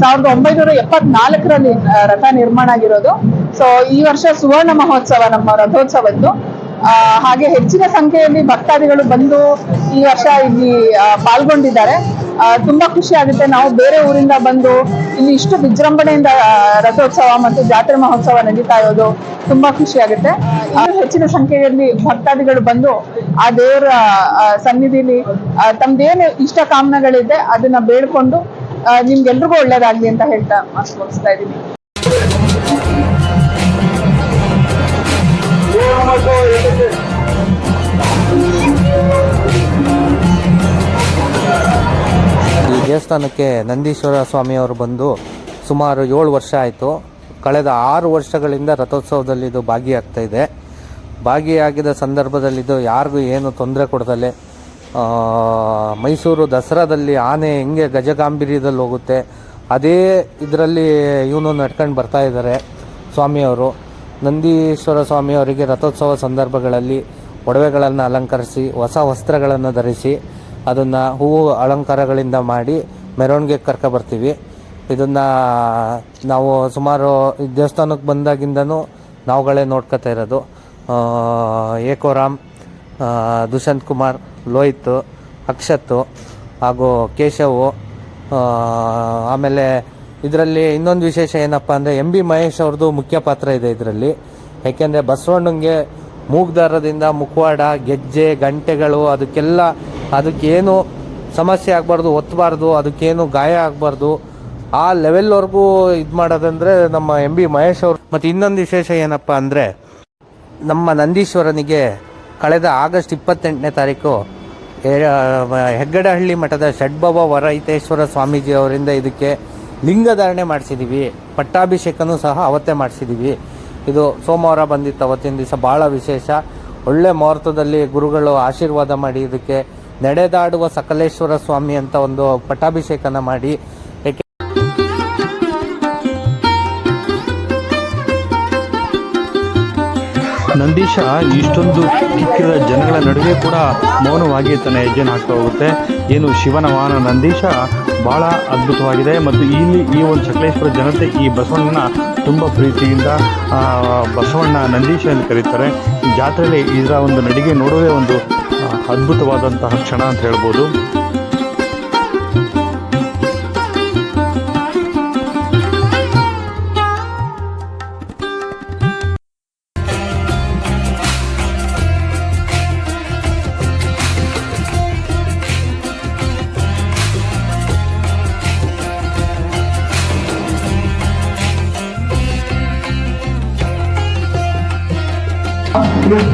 ಸಾವಿರದ ಒಂಬೈನೂರ ಎಪ್ಪತ್ನಾಲ್ಕರಲ್ಲಿ ರಥ ನಿರ್ಮಾಣ ಆಗಿರೋದು. ಸೊ ಈ ವರ್ಷ ಸುವರ್ಣ ಮಹೋತ್ಸವ, ನಮ್ಮ ರಥೋತ್ಸವ ಇತ್ತು ಹಾಗೆ ಹೆಚ್ಚಿನ ಸಂಖ್ಯೆಯಲ್ಲಿ ಭಕ್ತಾದಿಗಳು ಬಂದು ಈ ವರ್ಷ ಇಲ್ಲಿ ಪಾಲ್ಗೊಂಡಿದ್ದಾರೆ. ತುಂಬಾ ಖುಷಿ ಆಗುತ್ತೆ. ನಾವು ಬೇರೆ ಊರಿಂದ ಬಂದು ಇಲ್ಲಿ ಇಷ್ಟು ವಿಜೃಂಭಣೆಯಿಂದ ರಥೋತ್ಸವ ಮತ್ತು ಜಾತ್ರೆ ಮಹೋತ್ಸವ ನಡೀತಾ ಇರೋದು ತುಂಬಾ ಖುಷಿ ಆಗುತ್ತೆ. ಹೆಚ್ಚಿನ ಸಂಖ್ಯೆಯಲ್ಲಿ ಭಕ್ತಾದಿಗಳು ಬಂದು ಆ ದೇವರ ಸನ್ನಿಧಿಲಿ ತಮ್ದೇನು ಇಷ್ಟ ಕಾಮನೆಗಳಿದೆ, ಅದನ್ನ ಬೇಡ್ಕೊಂಡು ನಿಮ್ಗೆಲ್ರಿಗೂ ಒಳ್ಳೇದಾಗ್ಲಿ ಅಂತ ಹೇಳ್ತಾ ಮುಗಿಸ್ತಾ ಇದ್ದೀನಿ. ಈ ದೇವಸ್ಥಾನಕ್ಕೆ ನಂದೀಶ್ವರ ಸ್ವಾಮಿಯವರು ಬಂದು ಸುಮಾರು ಏಳು ವರ್ಷ ಆಯಿತು. ಕಳೆದ ಆರು ವರ್ಷಗಳಿಂದ ರಥೋತ್ಸವದಲ್ಲಿ ಇದು ಭಾಗಿಯಾಗ್ತಾ ಇದೆ. ಭಾಗಿಯಾಗಿದ ಸಂದರ್ಭದಲ್ಲಿ ಇದು ಯಾರಿಗೂ ಏನು ತೊಂದರೆ ಕೊಡದಲೆ ಆ, ಮೈಸೂರು ದಸರಾದಲ್ಲಿ ಆನೆ ಹೆಂಗೆ ಗಜಗಾಂಭೀರ್ಯದಲ್ಲಿ ಹೋಗುತ್ತೆ, ಅದೇ ಇದರಲ್ಲಿ ಇವನು ನಡ್ಕೊಂಡು ಬರ್ತಾ ಇದ್ದಾರೆ ಸ್ವಾಮಿಯವರು. ನಂದೀಶ್ವರ ಸ್ವಾಮಿಯವರಿಗೆ ರಥೋತ್ಸವ ಸಂದರ್ಭಗಳಲ್ಲಿ ಒಡವೆಗಳನ್ನು ಅಲಂಕರಿಸಿ, ಹೊಸ ವಸ್ತ್ರಗಳನ್ನು ಧರಿಸಿ, ಅದನ್ನು ಹೂವು ಅಲಂಕಾರಗಳಿಂದ ಮಾಡಿ ಮೆರವಣಿಗೆ ಕರ್ಕೊ ಬರ್ತೀವಿ. ಇದನ್ನು ನಾವು ಸುಮಾರು ದೇವಸ್ಥಾನಕ್ಕೆ ಬಂದಾಗಿಂದನೂ ನಾವುಗಳೇ ನೋಡ್ಕೋತಾ ಇರೋದು. ಏಕೋರಾಮ್ ದುಷ್ಯಂತ್ ಕುಮಾರ್, ಲೋಹಿತ್, ಅಕ್ಷತ್ ಹಾಗೂ ಕೇಶವ್ ಆಮೇಲೆ ಇದರಲ್ಲಿ ಇನ್ನೊಂದು ವಿಶೇಷ ಏನಪ್ಪ ಅಂದರೆ ಎಂ ಬಿ ಮಹೇಶ್ ಅವ್ರದ್ದು ಮುಖ್ಯ ಪಾತ್ರ ಇದೆ ಇದರಲ್ಲಿ. ಯಾಕೆಂದರೆ ಬಸವಣ್ಣಂಗೆ ಮೂಗ್ದಾರದಿಂದ ಮುಖವಾಡ, ಗೆಜ್ಜೆ, ಗಂಟೆಗಳು, ಅದಕ್ಕೆಲ್ಲ ಅದಕ್ಕೇನು ಸಮಸ್ಯೆ ಆಗಬಾರ್ದು ಒತ್ತಬಾರ್ದು ಅದಕ್ಕೇನು ಗಾಯ ಆಗಬಾರ್ದು, ಆ ಲೆವೆಲ್ವರೆಗೂ ಇದು ಮಾಡೋದಂದರೆ ನಮ್ಮ ಎಂ ಬಿ ಮಹೇಶ್ ಅವರು. ಮತ್ತು ಇನ್ನೊಂದು ವಿಶೇಷ ಏನಪ್ಪ ಅಂದರೆ ನಮ್ಮ ನಂದೀಶ್ವರನಿಗೆ ಕಳೆದ ಆಗಸ್ಟ್ ಇಪ್ಪತ್ತೆಂಟನೇ ತಾರೀಕು ಹೆಗ್ಗಡಹಳ್ಳಿ ಮಠದ ಷಡ್ಭವ ವರಹಿತೇಶ್ವರ ಸ್ವಾಮೀಜಿ ಅವರಿಂದ ಇದಕ್ಕೆ ಲಿಂಗಧಾರಣೆ ಮಾಡಿಸಿದ್ದೀವಿ ಪಟ್ಟಾಭಿಷೇಕನೂ ಸಹ ಅವತ್ತೇ ಮಾಡಿಸಿದ್ದೀವಿ ಇದು ಸೋಮವಾರ ಬಂದಿತ್ತು ಅವತ್ತಿನ ದಿವಸ ಭಾಳ ವಿಶೇಷ. ಒಳ್ಳೆ ಮುಹೂರ್ತದಲ್ಲಿ ಗುರುಗಳು ಆಶೀರ್ವಾದ ಮಾಡಿ ಇದಕ್ಕೆ ನಡೆದಾಡುವ ಸಕಲೇಶ್ವರ ಸ್ವಾಮಿ ಅಂತ ಒಂದು ಪಟ್ಟಾಭಿಷೇಕನ ಮಾಡಿ ನಂದೀಶ ಇಷ್ಟೊಂದು ಕಿಕ್ಕಿದ ಜನಗಳ ನಡುವೆ ಕೂಡ ಮೌನವಾಗಿ ತನ್ನ ಹೆಜ್ಜೆನ ಹಾಕ್ತಾ ಹೋಗುತ್ತೆ. ಏನು ಶಿವನ ವಾಹನ ನಂದೀಶ ಬಹಳ ಅದ್ಭುತವಾಗಿದೆ ಮತ್ತು ಇಲ್ಲಿ ಈ ಒಂದು ಸಕಲೇಶ್ವರ ಜನತೆ ಈ ಬಸವಣ್ಣನ ತುಂಬ ಪ್ರೀತಿಯಿಂದ ಬಸವಣ್ಣ ನಂದೀಶ ಎಂದು ಕರೀತಾರೆ. ಜಾತ್ರೆಯಲ್ಲಿ ಇದರ ಒಂದು ನಡಿಗೆ ನೋಡುವುದೇ ಒಂದು ಅದ್ಭುತವಾದಂತಹ ಕ್ಷಣ ಅಂತ ಹೇಳ್ಬೋದು.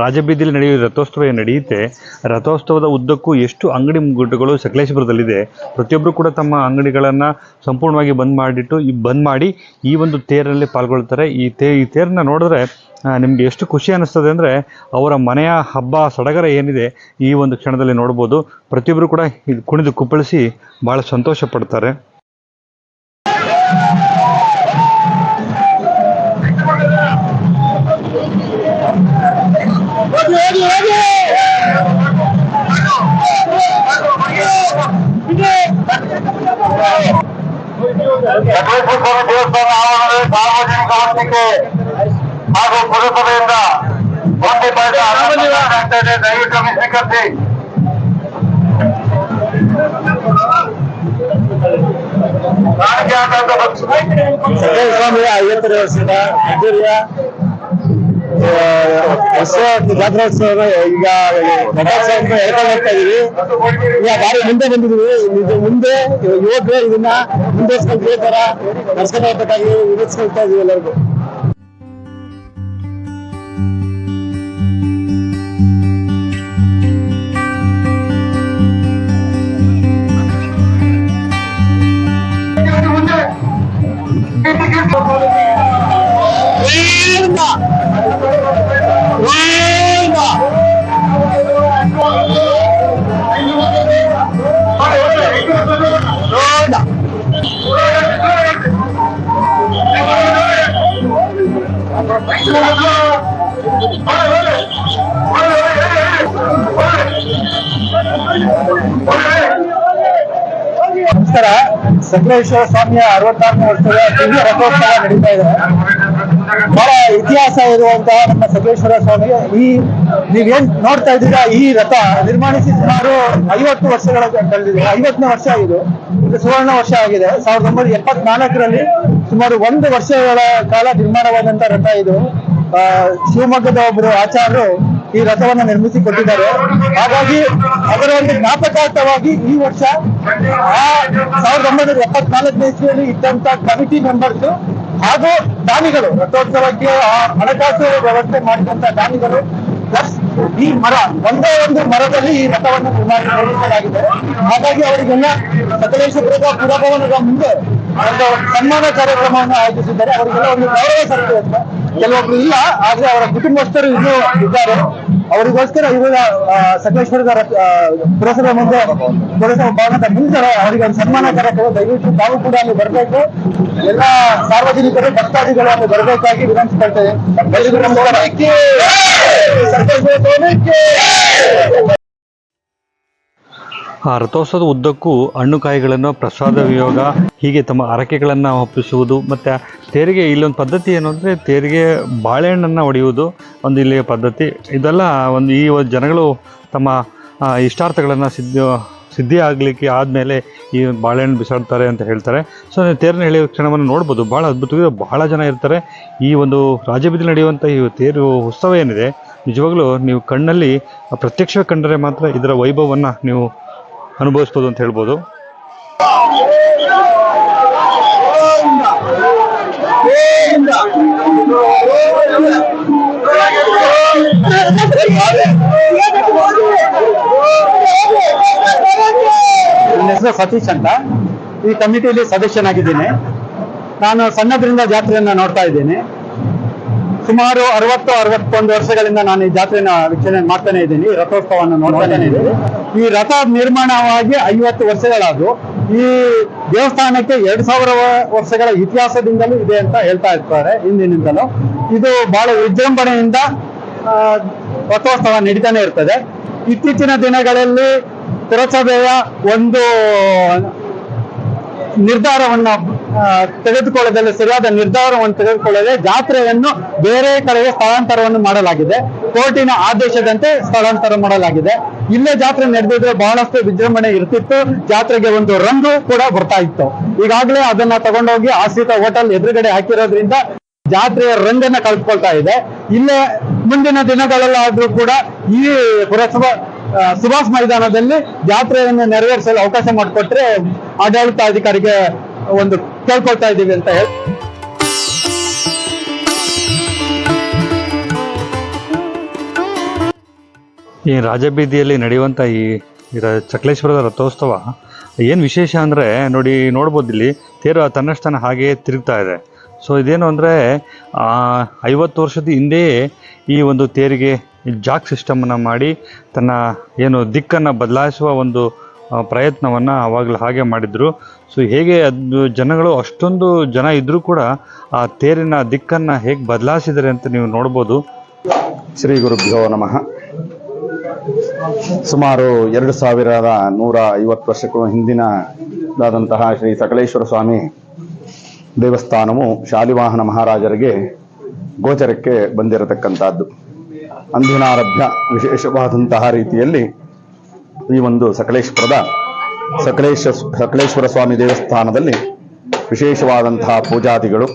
ರಾಜಬೀದಿಯಲ್ಲಿ ನಡೆಯುವ ರಥೋತ್ಸವ ನಡೆಯುತ್ತೆ. ರಥೋತ್ಸವದ ಉದ್ದಕ್ಕೂ ಎಷ್ಟು ಅಂಗಡಿ ಮುಂಗಟ್ಟುಗಳು ಸಕಲೇಶಪುರದಲ್ಲಿದೆ. ಪ್ರತಿಯೊಬ್ಬರು ಕೂಡ ತಮ್ಮ ಅಂಗಡಿಗಳನ್ನು ಸಂಪೂರ್ಣವಾಗಿ ಬಂದ್ ಮಾಡಿಟ್ಟು, ಈ ಬಂದ್ ಮಾಡಿ ಈ ಒಂದು ತೇರಲ್ಲಿ ಪಾಲ್ಗೊಳ್ತಾರೆ. ಈ ತೇ, ಈ ತೇರನ್ನ ನೋಡಿದ್ರೆ ನಿಮಗೆ ಎಷ್ಟು ಖುಷಿ ಅನ್ನಿಸ್ತದೆ ಅಂದರೆ, ಅವರ ಮನೆಯ ಹಬ್ಬ ಸಡಗರ ಏನಿದೆ ಈ ಒಂದು ಕ್ಷಣದಲ್ಲಿ ನೋಡ್ಬೋದು. ಪ್ರತಿಯೊಬ್ಬರು ಕೂಡ ಕುಣಿದು ಕುಪ್ಪಳಿಸಿ ಭಾಳ ಸಂತೋಷ ಪಡ್ತಾರೆ. ದೇವಸ್ಥಾನ ಆವರಣದಲ್ಲಿ ಸಾರ್ವಜನಿಕ ವಂತಿಕೆ ಹಾಗೂ ಪುರಸಭೆಯಿಂದ ಒಂದು ಪಾಯಿಂಟ್ ಆಗ್ತಾ ಇದೆ ದಯವಿಟ್ಟು ಸ್ವೀಕರಿಸಿ ಕಾಣಿಕೆ ಆಟದ ಸ್ವಾಮಿಯ ಐವತ್ತನೇ ವರ್ಷದ ಉತ್ಸವ ಜಾತ್ರೋತ್ಸವ ಈಗ ರಥೋತ್ಸವ ಹೇಳ್ಕೊಂಡು ಹೋಗ್ತಾ ಇದೀವಿ ಈಗ ಬಾರಿ ಮುಂದೆ ಬಂದಿದೀವಿ ಇದು ಮುಂದೆ ಯುವಕರು ಇದನ್ನ ಮುಂದೆ ಇದೇ ತರ ನಡ್ಸ್ಕೊಂಡು ಹೋಗ್ಬೇಕಾಗಿ ವಿಧಿಸ್ಕೊಳ್ತಾ ಇದೀವಿ ಎಲ್ಲರಿಗೂ. ಅರವತ್ತಾರನೇ ವರ್ಷದ ದಿವ್ಯ ರಥೋತ್ಸವ ನಡೀತಾ ಇದೆ. ಬಹಳ ಇತಿಹಾಸ ಇರುವಂತಹ ನಮ್ಮ ಸಕಲೇಶ್ವರ ಸ್ವಾಮಿ, ಈ ನೀವೇನ್ ನೋಡ್ತಾ ಇದ್ದೀರಾ ಈ ರಥ ನಿರ್ಮಾಣಿಸಿ ಸುಮಾರು ಐವತ್ತು ವರ್ಷಗಳ ಕಳೆದಿದೆ. ಐವತ್ತನೇ ವರ್ಷ ಇದು. ಇದು ಸುವರ್ಣ ವರ್ಷ ಆಗಿದೆ. ಸಾವಿರದ ಒಂಬೈನೂರ ಎಪ್ಪತ್ನಾಲ್ಕರಲ್ಲಿ ಸುಮಾರು ಒಂದು ವರ್ಷಗಳ ಕಾಲ ನಿರ್ಮಾಣವಾದಂತಹ ರಥ ಇದು. ಶಿವಮೊಗ್ಗದ ಒಬ್ಬರು ಆಚಾರ್ಯರು ಈ ರಥವನ್ನ ನಿರ್ಮಿಸಿ ಕೊಟ್ಟಿದ್ದಾರೆ ಹಾಗಾಗಿ ಅದರ ಒಂದು ಜ್ಞಾಪಕಾರ್ಥವಾಗಿ ಈ ವರ್ಷ ಆ ಸಾವಿರದ ಒಂಬೈನೂರ ಎಪ್ಪತ್ನಾಲ್ಕನೇ ಇಸ್ವಿಯಲ್ಲಿ ಇದ್ದಂತ ಕಮಿಟಿ ಮೆಂಬರ್ಸ್ ಹಾಗೂ ದಾನಿಗಳು, ರಥೋತ್ಸವಕ್ಕೆ ಹಣಕಾಸು ವ್ಯವಸ್ಥೆ ಮಾಡಿದಂತ ದಾನಿಗಳು ಪ್ಲಸ್ ಈ ಮರ, ಒಂದೇ ಒಂದು ಮರದಲ್ಲಿ ಈ ರಥವನ್ನು ನಿರ್ಮಿಸಲಾಗಿದೆ ಹಾಗಾಗಿ ಅವರಿಗೆಲ್ಲ ಸಕಲೇಶ್ವರದ ಪುರಭವನದ ಮುಂದೆ ಒಂದು ಸನ್ಮಾನ ಕಾರ್ಯಕ್ರಮವನ್ನು ಆಯೋಜಿಸಿದ್ದಾರೆ. ಅವರಿಗೆಲ್ಲ ಒಂದು ಗೌರವ ಸರಕು ಅಂತ ಕೆಲವೊಬ್ರು ಇಲ್ಲ, ಆದ್ರೆ ಅವರ ಕುಟುಂಬಸ್ಥರು ಇನ್ನೂ ಇದ್ದಾರೆ. ಅವರಿಗೋಸ್ಕರ ಇವಾಗ ಸಕಲೇಶ್ವರದ ಪುರಸಭೆ ಮುಂದೆ ಪುರಸಭಾ ಭವನದ ಮುಂದೆ ಅವರಿಗೆ ಒಂದು ಸನ್ಮಾನ ಕಾರ್ಯಕ್ರಮ ದಯವಿಟ್ಟು ತಾವು ಕೂಡ ಅಲ್ಲಿ ಬರಬೇಕು. ಎಲ್ಲ ಸಾರ್ವಜನಿಕರು ಭಕ್ತಾದಿಗಳು ಅಲ್ಲಿ ಬರಬೇಕಾಗಿ ವಿನಂತಿಸ್ಕೊಳ್ತೇವೆ ಆ ರಥೋತ್ಸವದ ಉದ್ದಕ್ಕೂ ಹಣ್ಣು ಕಾಯಿಗಳನ್ನು ಪ್ರಸಾದ ವಿಯೋಗ, ಹೀಗೆ ತಮ್ಮ ಹರಕೆಗಳನ್ನು ಒಪ್ಪಿಸುವುದು, ಮತ್ತು ತೇರಿಗೆ ಇಲ್ಲೊಂದು ಪದ್ಧತಿ ಏನು ಅಂದರೆ ತೇರಿಗೆ ಬಾಳೆಹಣ್ಣನ್ನು ಹೊಡೆಯುವುದು ಒಂದು ಇಲ್ಲಿಯ ಪದ್ಧತಿ. ಇದೆಲ್ಲ ಒಂದು ಈ ಜನಗಳು ತಮ್ಮ ಇಷ್ಟಾರ್ಥಗಳನ್ನು ಸಿದ್ಧ ಸಿದ್ಧಿ ಆಗಲಿಕ್ಕೆ ಆದಮೇಲೆ ಈ ಬಾಳೆಹಣ್ಣು ಬಿಸಾಡ್ತಾರೆ ಅಂತ ಹೇಳ್ತಾರೆ. ಸೊ ತೇರನ್ನ ಎಳೆಯುವ ಕ್ಷಣವನ್ನು ನೋಡ್ಬೋದು. ಭಾಳ ಅದ್ಭುತವಾಗಿದೆ. ಭಾಳ ಜನ ಇರ್ತಾರೆ. ಈ ಒಂದು ರಾಜಬೀದಿ ನಡೆಯುವಂಥ ಈ ತೇರು ಉತ್ಸವ ಏನಿದೆ, ನಿಜವಾಗ್ಲೂ ನೀವು ಕಣ್ಣಲ್ಲಿ ಪ್ರತ್ಯಕ್ಷ ಕಂಡರೆ ಮಾತ್ರ ಇದರ ವೈಭವವನ್ನು ನೀವು ಅನುಭವಿಸ್ಬೋದು ಅಂತ ಹೇಳ್ಬೋದು. ನನ್ನ ಹೆಸರು ಸತೀಶ್ ಅಂತ. ಈ ಕಮಿಟಿಯಲ್ಲಿ ಸದಸ್ಯನಾಗಿದ್ದೀನಿ. ನಾನು ಸಣ್ಣದ್ರಿಂದ ಜಾತ್ರೆಯನ್ನ ನೋಡ್ತಾ ಇದ್ದೀನಿ. ಸುಮಾರು ಅರವತ್ತು ಅರವತ್ತೊಂದು ವರ್ಷಗಳಿಂದ ನಾನು ಈ ಜಾತ್ರೆನ ವೀಕ್ಷಣೆ ಮಾಡ್ತಾನೆ ಇದ್ದೀನಿ ರಥೋತ್ಸವವನ್ನು ನೋಡ್ತಾನೆ ಇದ್ದೀನಿ. ಈ ರಥ ನಿರ್ಮಾಣವಾಗಿ ಐವತ್ತು ವರ್ಷಗಳಾದ್ರು ಈ ದೇವಸ್ಥಾನಕ್ಕೆ ಎರಡ್ ಸಾವಿರ ವರ್ಷಗಳ ಇತಿಹಾಸದಿಂದಲೂ ಇದೆ ಅಂತ ಹೇಳ್ತಾ ಇರ್ತಾರೆ ಹಿಂದಿನಿಂದಲೂ. ಇದು ಬಹಳ ವಿಜೃಂಭಣೆಯಿಂದ ರಥೋತ್ಸವ ನಡೀತಾನೆ ಇರ್ತದೆ. ಇತ್ತೀಚಿನ ದಿನಗಳಲ್ಲಿ ಪುರಸಭೆಯ ಒಂದು ನಿರ್ಧಾರವನ್ನ ತೆಗೆದುಕೊಳ್ಳದಲ್ಲಿ ಸರಿಯಾದ ನಿರ್ಧಾರವನ್ನು ತೆಗೆದುಕೊಳ್ಳದೆ ಜಾತ್ರೆಯನ್ನು ಬೇರೆ ಕಡೆಗೆ ಸ್ಥಳಾಂತರವನ್ನು ಮಾಡಲಾಗಿದೆ. ಕೋರ್ಟಿನ ಆದೇಶದಂತೆ ಸ್ಥಳಾಂತರ ಮಾಡಲಾಗಿದೆ. ಇಲ್ಲೇ ಜಾತ್ರೆ ನಡೆದಿದ್ರೆ ಬಹಳಷ್ಟು ವಿಜೃಂಭಣೆ ಇರ್ತಿತ್ತು. ಜಾತ್ರೆಗೆ ಒಂದು ರಂಗು ಕೂಡ ಬರ್ತಾ ಇತ್ತು. ಈಗಾಗಲೇ ಅದನ್ನ ತಗೊಂಡೋಗಿ ಆಶ್ರಿತ ಹೋಟೆಲ್ ಎದುರುಗಡೆ ಹಾಕಿರೋದ್ರಿಂದ ಜಾತ್ರೆಯ ರಂಗನ್ನ ಕಳ್ಕೊಳ್ತಾ ಇದೆ. ಇಲ್ಲೇ ಮುಂದಿನ ದಿನಗಳಲ್ಲಾದ್ರೂ ಕೂಡ ಈ ಪುರಸಭಾ ಸುಭಾಷ್ ಮೈದಾನದಲ್ಲಿ ಜಾತ್ರೆಯನ್ನು ನೆರವೇರಿಸಲು ಅವಕಾಶ ಮಾಡಿಕೊಟ್ರೆ ಆಡಳಿತಾಧಿಕಾರಿಗೆ ಒಂದು ಕೇಳ್ಕೊಳ್ತಾ ಇದ್ದೀವಿ ಅಂತ ಹೇಳಿ. ಈ ರಾಜಬೀದಿಯಲ್ಲಿ ನಡೆಯುವಂಥ ಈ ಚಕ್ಲೇಶ್ವರದ ರಥೋತ್ಸವ ಏನು ವಿಶೇಷ ಅಂದರೆ ನೋಡಿ ನೋಡ್ಬೋದು ಇಲ್ಲಿ ತೇರು ತನ್ನಷ್ಟನ ಹಾಗೆಯೇ ತಿರುಗ್ತಾ ಇದೆ. ಸೊ ಇದೇನು ಅಂದರೆ ಐವತ್ತು ವರ್ಷದ ಹಿಂದೆಯೇ ಈ ಒಂದು ತೇರಿಗೆ ಜಾಕ್ ಸಿಸ್ಟಮನ್ನು ಮಾಡಿ ತನ್ನ ಏನು ದಿಕ್ಕನ್ನು ಬದಲಾಯಿಸುವ ಒಂದು ಪ್ರಯತ್ನವನ್ನು ಆವಾಗಲೂ ಹಾಗೆ ಮಾಡಿದರು. ಸೊ ಹೇಗೆ ಅದು ಜನಗಳು ಅಷ್ಟೊಂದು ಜನ ಇದ್ದರೂ ಕೂಡ ಆ ತೇರಿನ ದಿಕ್ಕನ್ನು ಹೇಗೆ ಬದಲಾಯಿಸಿದರೆ ಅಂತ ನೀವು ನೋಡ್ಬೋದು. ಶ್ರೀ ಗುರುಭ್ಯೋ ನಮಃ. ಸುಮಾರು ಎರಡು ಸಾವಿರದ ನೂರ ಐವತ್ತು ವರ್ಷಕ್ಕೂ ಹಿಂದಿನದಾದಂತಹ ಶ್ರೀ ಸಕಲೇಶ್ವರ ಸ್ವಾಮಿ ದೇವಸ್ಥಾನವು ಶಾಲಿವಾಹನ ಮಹಾರಾಜರಿಗೆ ಗೋಚರಕ್ಕೆ ಬಂದಿರತಕ್ಕಂಥದ್ದು. ಅಂದಿನಾರಭ್ಯ ವಿಶೇಷವಾದಂತಹ ರೀತಿಯಲ್ಲಿ ಈ ಒಂದು ಸಕಲೇಶ್ವರದ ಸಕಲೇಶ ಸಕಲೇಶ್ವರ ಸ್ವಾಮಿ ದೇವಸ್ಥಾನದಲ್ಲಿ ವಿಶೇಷವಾದಂತಹ ಪೂಜಾದಿಗಳು,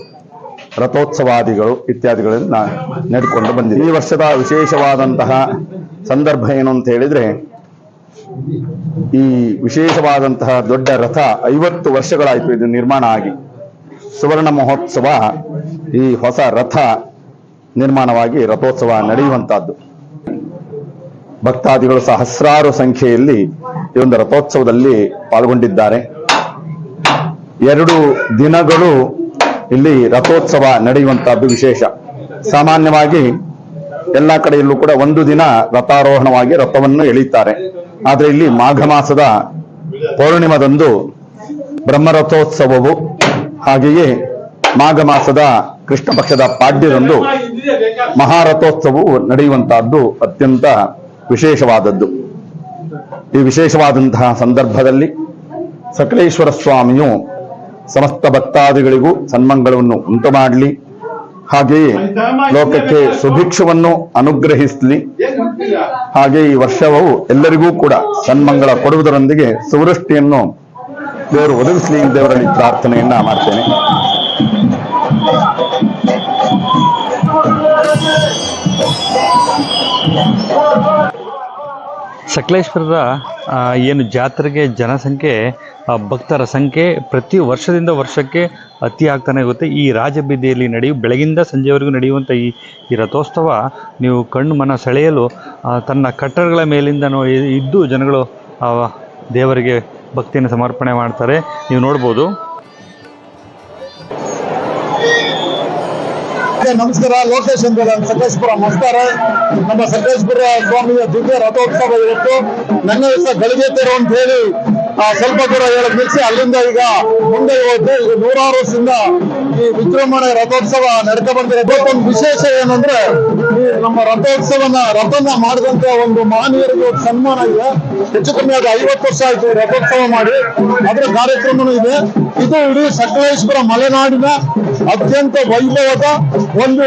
ರಥೋತ್ಸವಾದಿಗಳು ಇತ್ಯಾದಿಗಳನ್ನ ನಡೆದುಕೊಂಡು ಬಂದಿದೆ. ಈ ವರ್ಷದ ವಿಶೇಷವಾದಂತಹ ಸಂದರ್ಭ ಏನು ಅಂತ ಹೇಳಿದ್ರೆ, ಈ ವಿಶೇಷವಾದಂತಹ ದೊಡ್ಡ ರಥ ಐವತ್ತು ವರ್ಷಗಳಾಯಿತು ಇದು ನಿರ್ಮಾಣ ಆಗಿ. ಸುವರ್ಣ ಮಹೋತ್ಸವ ಈ ಹೊಸ ರಥ ನಿರ್ಮಾಣವಾಗಿ ರಥೋತ್ಸವ ನಡೆಯುವಂತಹದ್ದು. ಭಕ್ತಾದಿಗಳು ಸಹಸ್ರಾರು ಸಂಖ್ಯೆಯಲ್ಲಿ ಈ ಒಂದು ರಥೋತ್ಸವದಲ್ಲಿ ಪಾಲ್ಗೊಂಡಿದ್ದಾರೆ. ಎರಡು ದಿನಗಳು ಇಲ್ಲಿ ರಥೋತ್ಸವ ನಡೆಯುವಂತಹದ್ದು ವಿಶೇಷ. ಸಾಮಾನ್ಯವಾಗಿ ಎಲ್ಲ ಕಡೆಯಲ್ಲೂ ಕೂಡ ಒಂದು ದಿನ ರಥಾರೋಹಣವಾಗಿ ರಥವನ್ನು ಎಳೆಯುತ್ತಾರೆ ಆದರೆ ಇಲ್ಲಿ ಮಾಘ ಮಾಸದ ಪೌರ್ಣಿಮದಂದು ಬ್ರಹ್ಮರಥೋತ್ಸವವು ಹಾಗೆಯೇ ಮಾಘ ಮಾಸದ ಕೃಷ್ಣ ಪಕ್ಷದ ಪಾಡ್ಯದಂದು ಮಹಾರಥೋತ್ಸವವು ನಡೆಯುವಂತಹದ್ದು ಅತ್ಯಂತ ವಿಶೇಷವಾದದ್ದು. ಈ ವಿಶೇಷವಾದಂತಹ ಸಂದರ್ಭದಲ್ಲಿ ಸಕಲೇಶ್ವರ ಸ್ವಾಮಿಯು ಸಮಸ್ತ ಭಕ್ತಾದಿಗಳಿಗೂ ಸನ್ಮಂಗಳವನ್ನು ಉಂಟು ಮಾಡಲಿ, ಹಾಗೆಯೇ ಲೋಕಕ್ಕೆ ಸುಭಿಕ್ಷವನ್ನು ಅನುಗ್ರಹಿಸಲಿ. ಹಾಗೆ ಈ ವರ್ಷವು ಎಲ್ಲರಿಗೂ ಕೂಡ ಸನ್ಮಂಗಳ ಕೊಡುವುದರೊಂದಿಗೆ ಸುವೃಷ್ಟಿಯನ್ನು ದೇವರು ಒದಗಿಸಲಿ ದೇವರಲ್ಲಿ ಪ್ರಾರ್ಥನೆಯನ್ನ ಮಾಡ್ತೇನೆ. ಸಕಲೇಶ್ವರದ ಏನು ಜಾತ್ರೆಗೆ ಜನಸಂಖ್ಯೆ ಭಕ್ತರ ಸಂಖ್ಯೆ ಪ್ರತಿ ವರ್ಷದಿಂದ ವರ್ಷಕ್ಕೆ ಅತಿ ಆಗ್ತಾನೆ ಇರುತ್ತೆ ಈ ರಾಜಬೀದಿಯಲ್ಲಿ ನಡೆಯು, ಬೆಳಗಿಂದ ಸಂಜೆವರೆಗೂ ನಡೆಯುವಂಥ ಈ ಈ ರಥೋತ್ಸವ ನೀವು ಕಣ್ಣು ಮನ ಸೆಳೆಯಲು ತನ್ನ ಕಟ್ಟಡಗಳ ಮೇಲಿಂದ ಇದ್ದು ಜನಗಳು ದೇವರಿಗೆ ಭಕ್ತಿಯನ್ನು ಸಮರ್ಪಣೆ ಮಾಡ್ತಾರೆ. ನೀವು ನೋಡ್ಬೋದು. ನಮಸ್ಕಾರ. ಲೋಕೇಶ್ ಅಂತ ಸಕಲೇಶ್ಪುರ ನಮಸ್ಕಾರ. ನಮ್ಮ ಸಕಲೇಶ್ಪುರ ಸ್ವಾಮಿಯ ದಿವ್ಯ ರಥೋತ್ಸವ ಇವತ್ತು. ನನ್ನ ಹೆಸರು ಗಳಿಗೆ ತೇರು ಅಂತ ಹೇಳಿ ಸ್ವಲ್ಪ ದೂರ ಹೇಳಕ್ ನಿಲ್ಸಿ, ಅಲ್ಲಿಂದ ಈಗ ಮುಂದೆ ಹೋದ್ರೆ ಈಗ ನೂರಾರು ವರ್ಷದಿಂದ ಈ ವಿಜೃಂಭಣೆ ರಥೋತ್ಸವ ನಡ್ಕೊ ಬಂದಿದೆ. ಒಂದು ವಿಶೇಷ ಏನಂದ್ರೆ ಈ ನಮ್ಮ ರಥೋತ್ಸವನ ರಥನ ಮಾಡಿದಂತ ಒಂದು ಮಾನವೀಯರಿಗೆ ಸನ್ಮಾನ ಇದೆ. ಹೆಚ್ಚು ಕಮ್ಮಿ ಅದು ಐವತ್ತು ವರ್ಷ ಆಯ್ತು ರಥೋತ್ಸವ ಮಾಡಿ. ಅದರ ಕಾರ್ಯಕ್ರಮನೂ ಇದೆ. ಇದು ಇಡೀ ಸಕಲೇಶ್ವರ ಮಲೆನಾಡಿನ ಅತ್ಯಂತ ವೈಭವದ ಒಂದು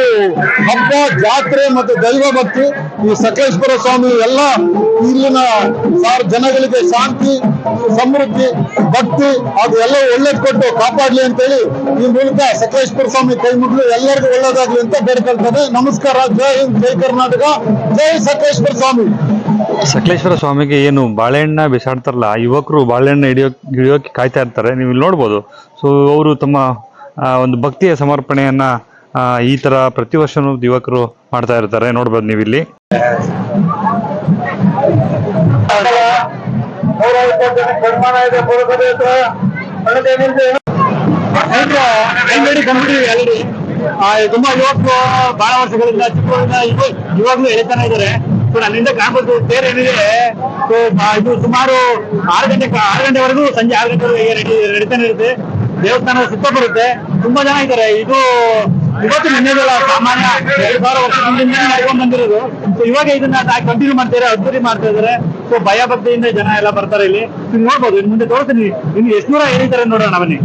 ಹಬ್ಬ, ಜಾತ್ರೆ ಮತ್ತು ದೈವ ಭಕ್ತಿ. ಈ ಸಕಲೇಶ್ವರ ಸ್ವಾಮಿ ಎಲ್ಲ ಇಲ್ಲಿನ ಸಾರ್ ಜನಗಳಿಗೆ ಶಾಂತಿ, ಸಮೃದ್ಧಿ, ಭಕ್ತಿ ಅದು ಎಲ್ಲ ಒಳ್ಳೇದ್ ಕೊಟ್ಟು ಕಾಪಾಡ್ಲಿ ಅಂತೇಳಿ ಈ ಮೂಲಕ ಸಕಲೇಶ್ವರ ಸ್ವಾಮಿ ಕೈ ಮುಗಿದು ಎಲ್ಲರಿಗೂ ಒಳ್ಳೇದಾಗ್ಲಿ ಅಂತ ಬೇಡ್ಕೊಳ್ತಾರೆ ನಮಸ್ಕಾರ. ಜೈ ಹಿಂದ್, ಜೈ ಕರ್ನಾಟಕ. ಜೈ ಸಕಲೇಶ್ವರ ಸ್ವಾಮಿ. ಸಕಲೇಶ್ವರ ಸ್ವಾಮಿಗೆ ಏನು ಬಾಳೆಹಣ್ಣ ಬಿಸಾಡ್ತಾರಲ್ಲ ಯುವಕರು ಬಾಳೆಹಣ್ಣ ಹಿಡಿಯೋಕ್, ಹಿಡಿಯೋಕೆ ಕಾಯ್ತಾ ಇರ್ತಾರೆ. ನೀವು ಇಲ್ಲಿ ನೋಡ್ಬೋದು. ಸೊ ಅವರು ತಮ್ಮ ಒಂದು ಭಕ್ತಿಯ ಸಮರ್ಪಣೆಯನ್ನ ಈ ತರ ಪ್ರತಿ ವರ್ಷನೂ ಯುವಕರು ಮಾಡ್ತಾ ಇರ್ತಾರೆ, ನೋಡ್ಬೋದು ನೀವಿಲ್ಲಿ. ತುಂಬಾ ಯುವಕರು ಬಹಳ ವರ್ಷಗಳಿಂದ ಚಿಕ್ಕವರಿಂದ ಇವಾಗಲೂ ಹೇಳ್ತಾನೆ ಇದ್ದಾರೆ. ಸೊ ನನ್ನಿಂದ ಕಾಣ್ಬೋದು ತೇರ್ ಏನಿದೆ. ಇದು ಸುಮಾರು ಆರು ಗಂಟೆ, ಆರು ಗಂಟೆವರೆಗೂ ಸಂಜೆ ಆರು ಗಂಟೆವರೆಗೆ ನಡಿ ನಡೀತಾನೆ ಇರುತ್ತೆ. ದೇವಸ್ಥಾನ ಸುತ್ತ ಬರುತ್ತೆ. ತುಂಬಾ ಜನ ಇದ್ದಾರೆ. ಇದು ಇವತ್ತು ನಿನ್ನೆದಲ್ಲ ಸಾಮಾನ್ಯ ಎರಡು ಸಾವಿರ ವರ್ಷ ಹಿಂದಿಂದ ನಡ್ಕೊಂಡ್ ಬಂದಿರೋದು. ಸೊ ಇವಾಗ ಇದನ್ನ ಕಂಟಿನ್ಯೂ ಮಾಡ್ತಾರೆ ಅದ್ದೂರಿ ಮಾಡ್ತಾ ಇದಾರೆ ಸೊ ಭಯ ಭಕ್ತಿಯಿಂದ ಜನ ಎಲ್ಲ ಬರ್ತಾರೆ ಇಲ್ಲಿ. ನೀವು ನೋಡ್ಬೋದು ಇನ್ ಮುಂದೆ ತೋರಿಸ್ತೀನಿ. ಇನ್ನು ಎಷ್ಟು ದೂರ ಎಳಿತಾರೆ ನೋಡೋಣ ಬನ್ನಿ.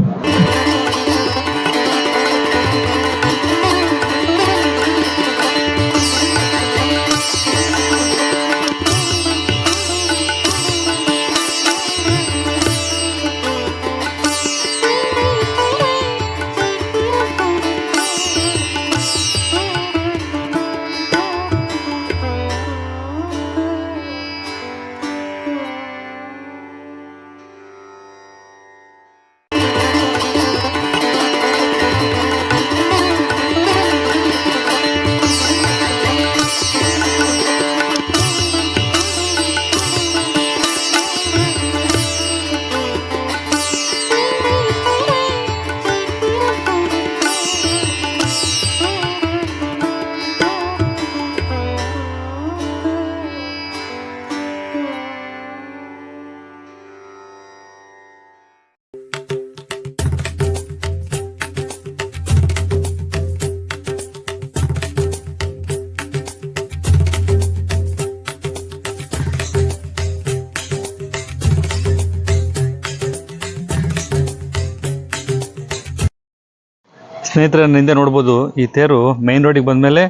ಸ್ನೇಹಿತರೆ ಹಿಂದೆ ನೋಡ್ಬೋದು, ಈ ತೇರು ಮೈನ್ ರೋಡಿಗೆ ಬಂದಮೇಲೆ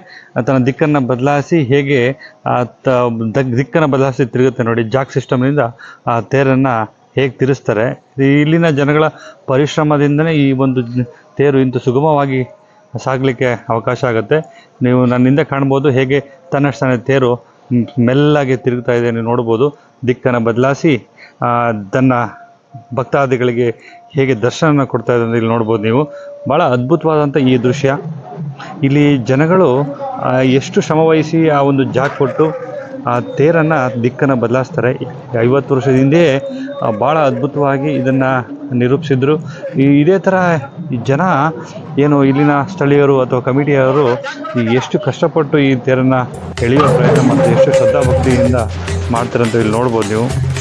ತನ್ನ ದಿಕ್ಕನ್ನು ಬದಲಾಯಿಸಿ ಹೇಗೆ ದಿಕ್ಕನ್ನು ಬದಲಾಯಿಸಿ ತಿರುಗುತ್ತೆ ನೋಡಿ, ಜಾಕ್ ಸಿಸ್ಟಮ್ನಿಂದ ಆ ತೇರನ್ನು ಹೇಗೆ ತಿರುಸ್ತಾರೆ. ಇಲ್ಲಿನ ಜನಗಳ ಪರಿಶ್ರಮದಿಂದನೇ ಈ ಒಂದು ತೇರು ಇಂಥ ಸುಗಮವಾಗಿ ಸಾಗಲಿಕ್ಕೆ ಅವಕಾಶ ಆಗುತ್ತೆ. ನೀವು ನನ್ನಿಂದ ಕಾಣ್ಬೋದು, ಹೇಗೆ ತನ್ನಷ್ಟನೇ ತೇರು ಮೆಲ್ಲಗೆ ತಿರುಗ್ತಾ ಇದೆ, ನೀವು ನೋಡ್ಬೋದು. ದಿಕ್ಕನ್ನು ಬದಲಾಯಿಸಿ ತನ್ನ ಭಕ್ತಾದಿಗಳಿಗೆ ಹೇಗೆ ದರ್ಶನ ಕೊಡ್ತಾ ಇದೆ ಅಂತ ಇಲ್ಲಿ ನೋಡ್ಬೋದು ನೀವು. ಭಾಳ ಅದ್ಭುತವಾದಂಥ ಈ ದೃಶ್ಯ. ಇಲ್ಲಿ ಜನಗಳು ಎಷ್ಟು ಶ್ರಮವಹಿಸಿ ಆ ಒಂದು ಜಾಗ ಕೊಟ್ಟು, ಆ, ತೇರನ್ನು ದಿಕ್ಕನ್ನು ಬದಲಾಯಿಸ್ತಾರೆ. ಐವತ್ತು ವರ್ಷದ ಹಿಂದೆಯೇ ಭಾಳ ಅದ್ಭುತವಾಗಿ ಇದನ್ನು ನಿರೂಪಿಸಿದ್ರು. ಇದೇ ಥರ ಜನ, ಏನು ಇಲ್ಲಿನ ಸ್ಥಳೀಯರು ಅಥವಾ ಕಮಿಟಿಯವರು ಎಷ್ಟು ಕಷ್ಟಪಟ್ಟು ಈ ತೇರನ್ನು ಎಳೆಯೋ ಪ್ರಯತ್ನ ಮತ್ತು ಎಷ್ಟು ಶ್ರದ್ಧಾಭಕ್ತಿಯಿಂದ ಮಾಡ್ತಾರೆ ಅಂತ ಇಲ್ಲಿ ನೋಡ್ಬೋದು ನೀವು.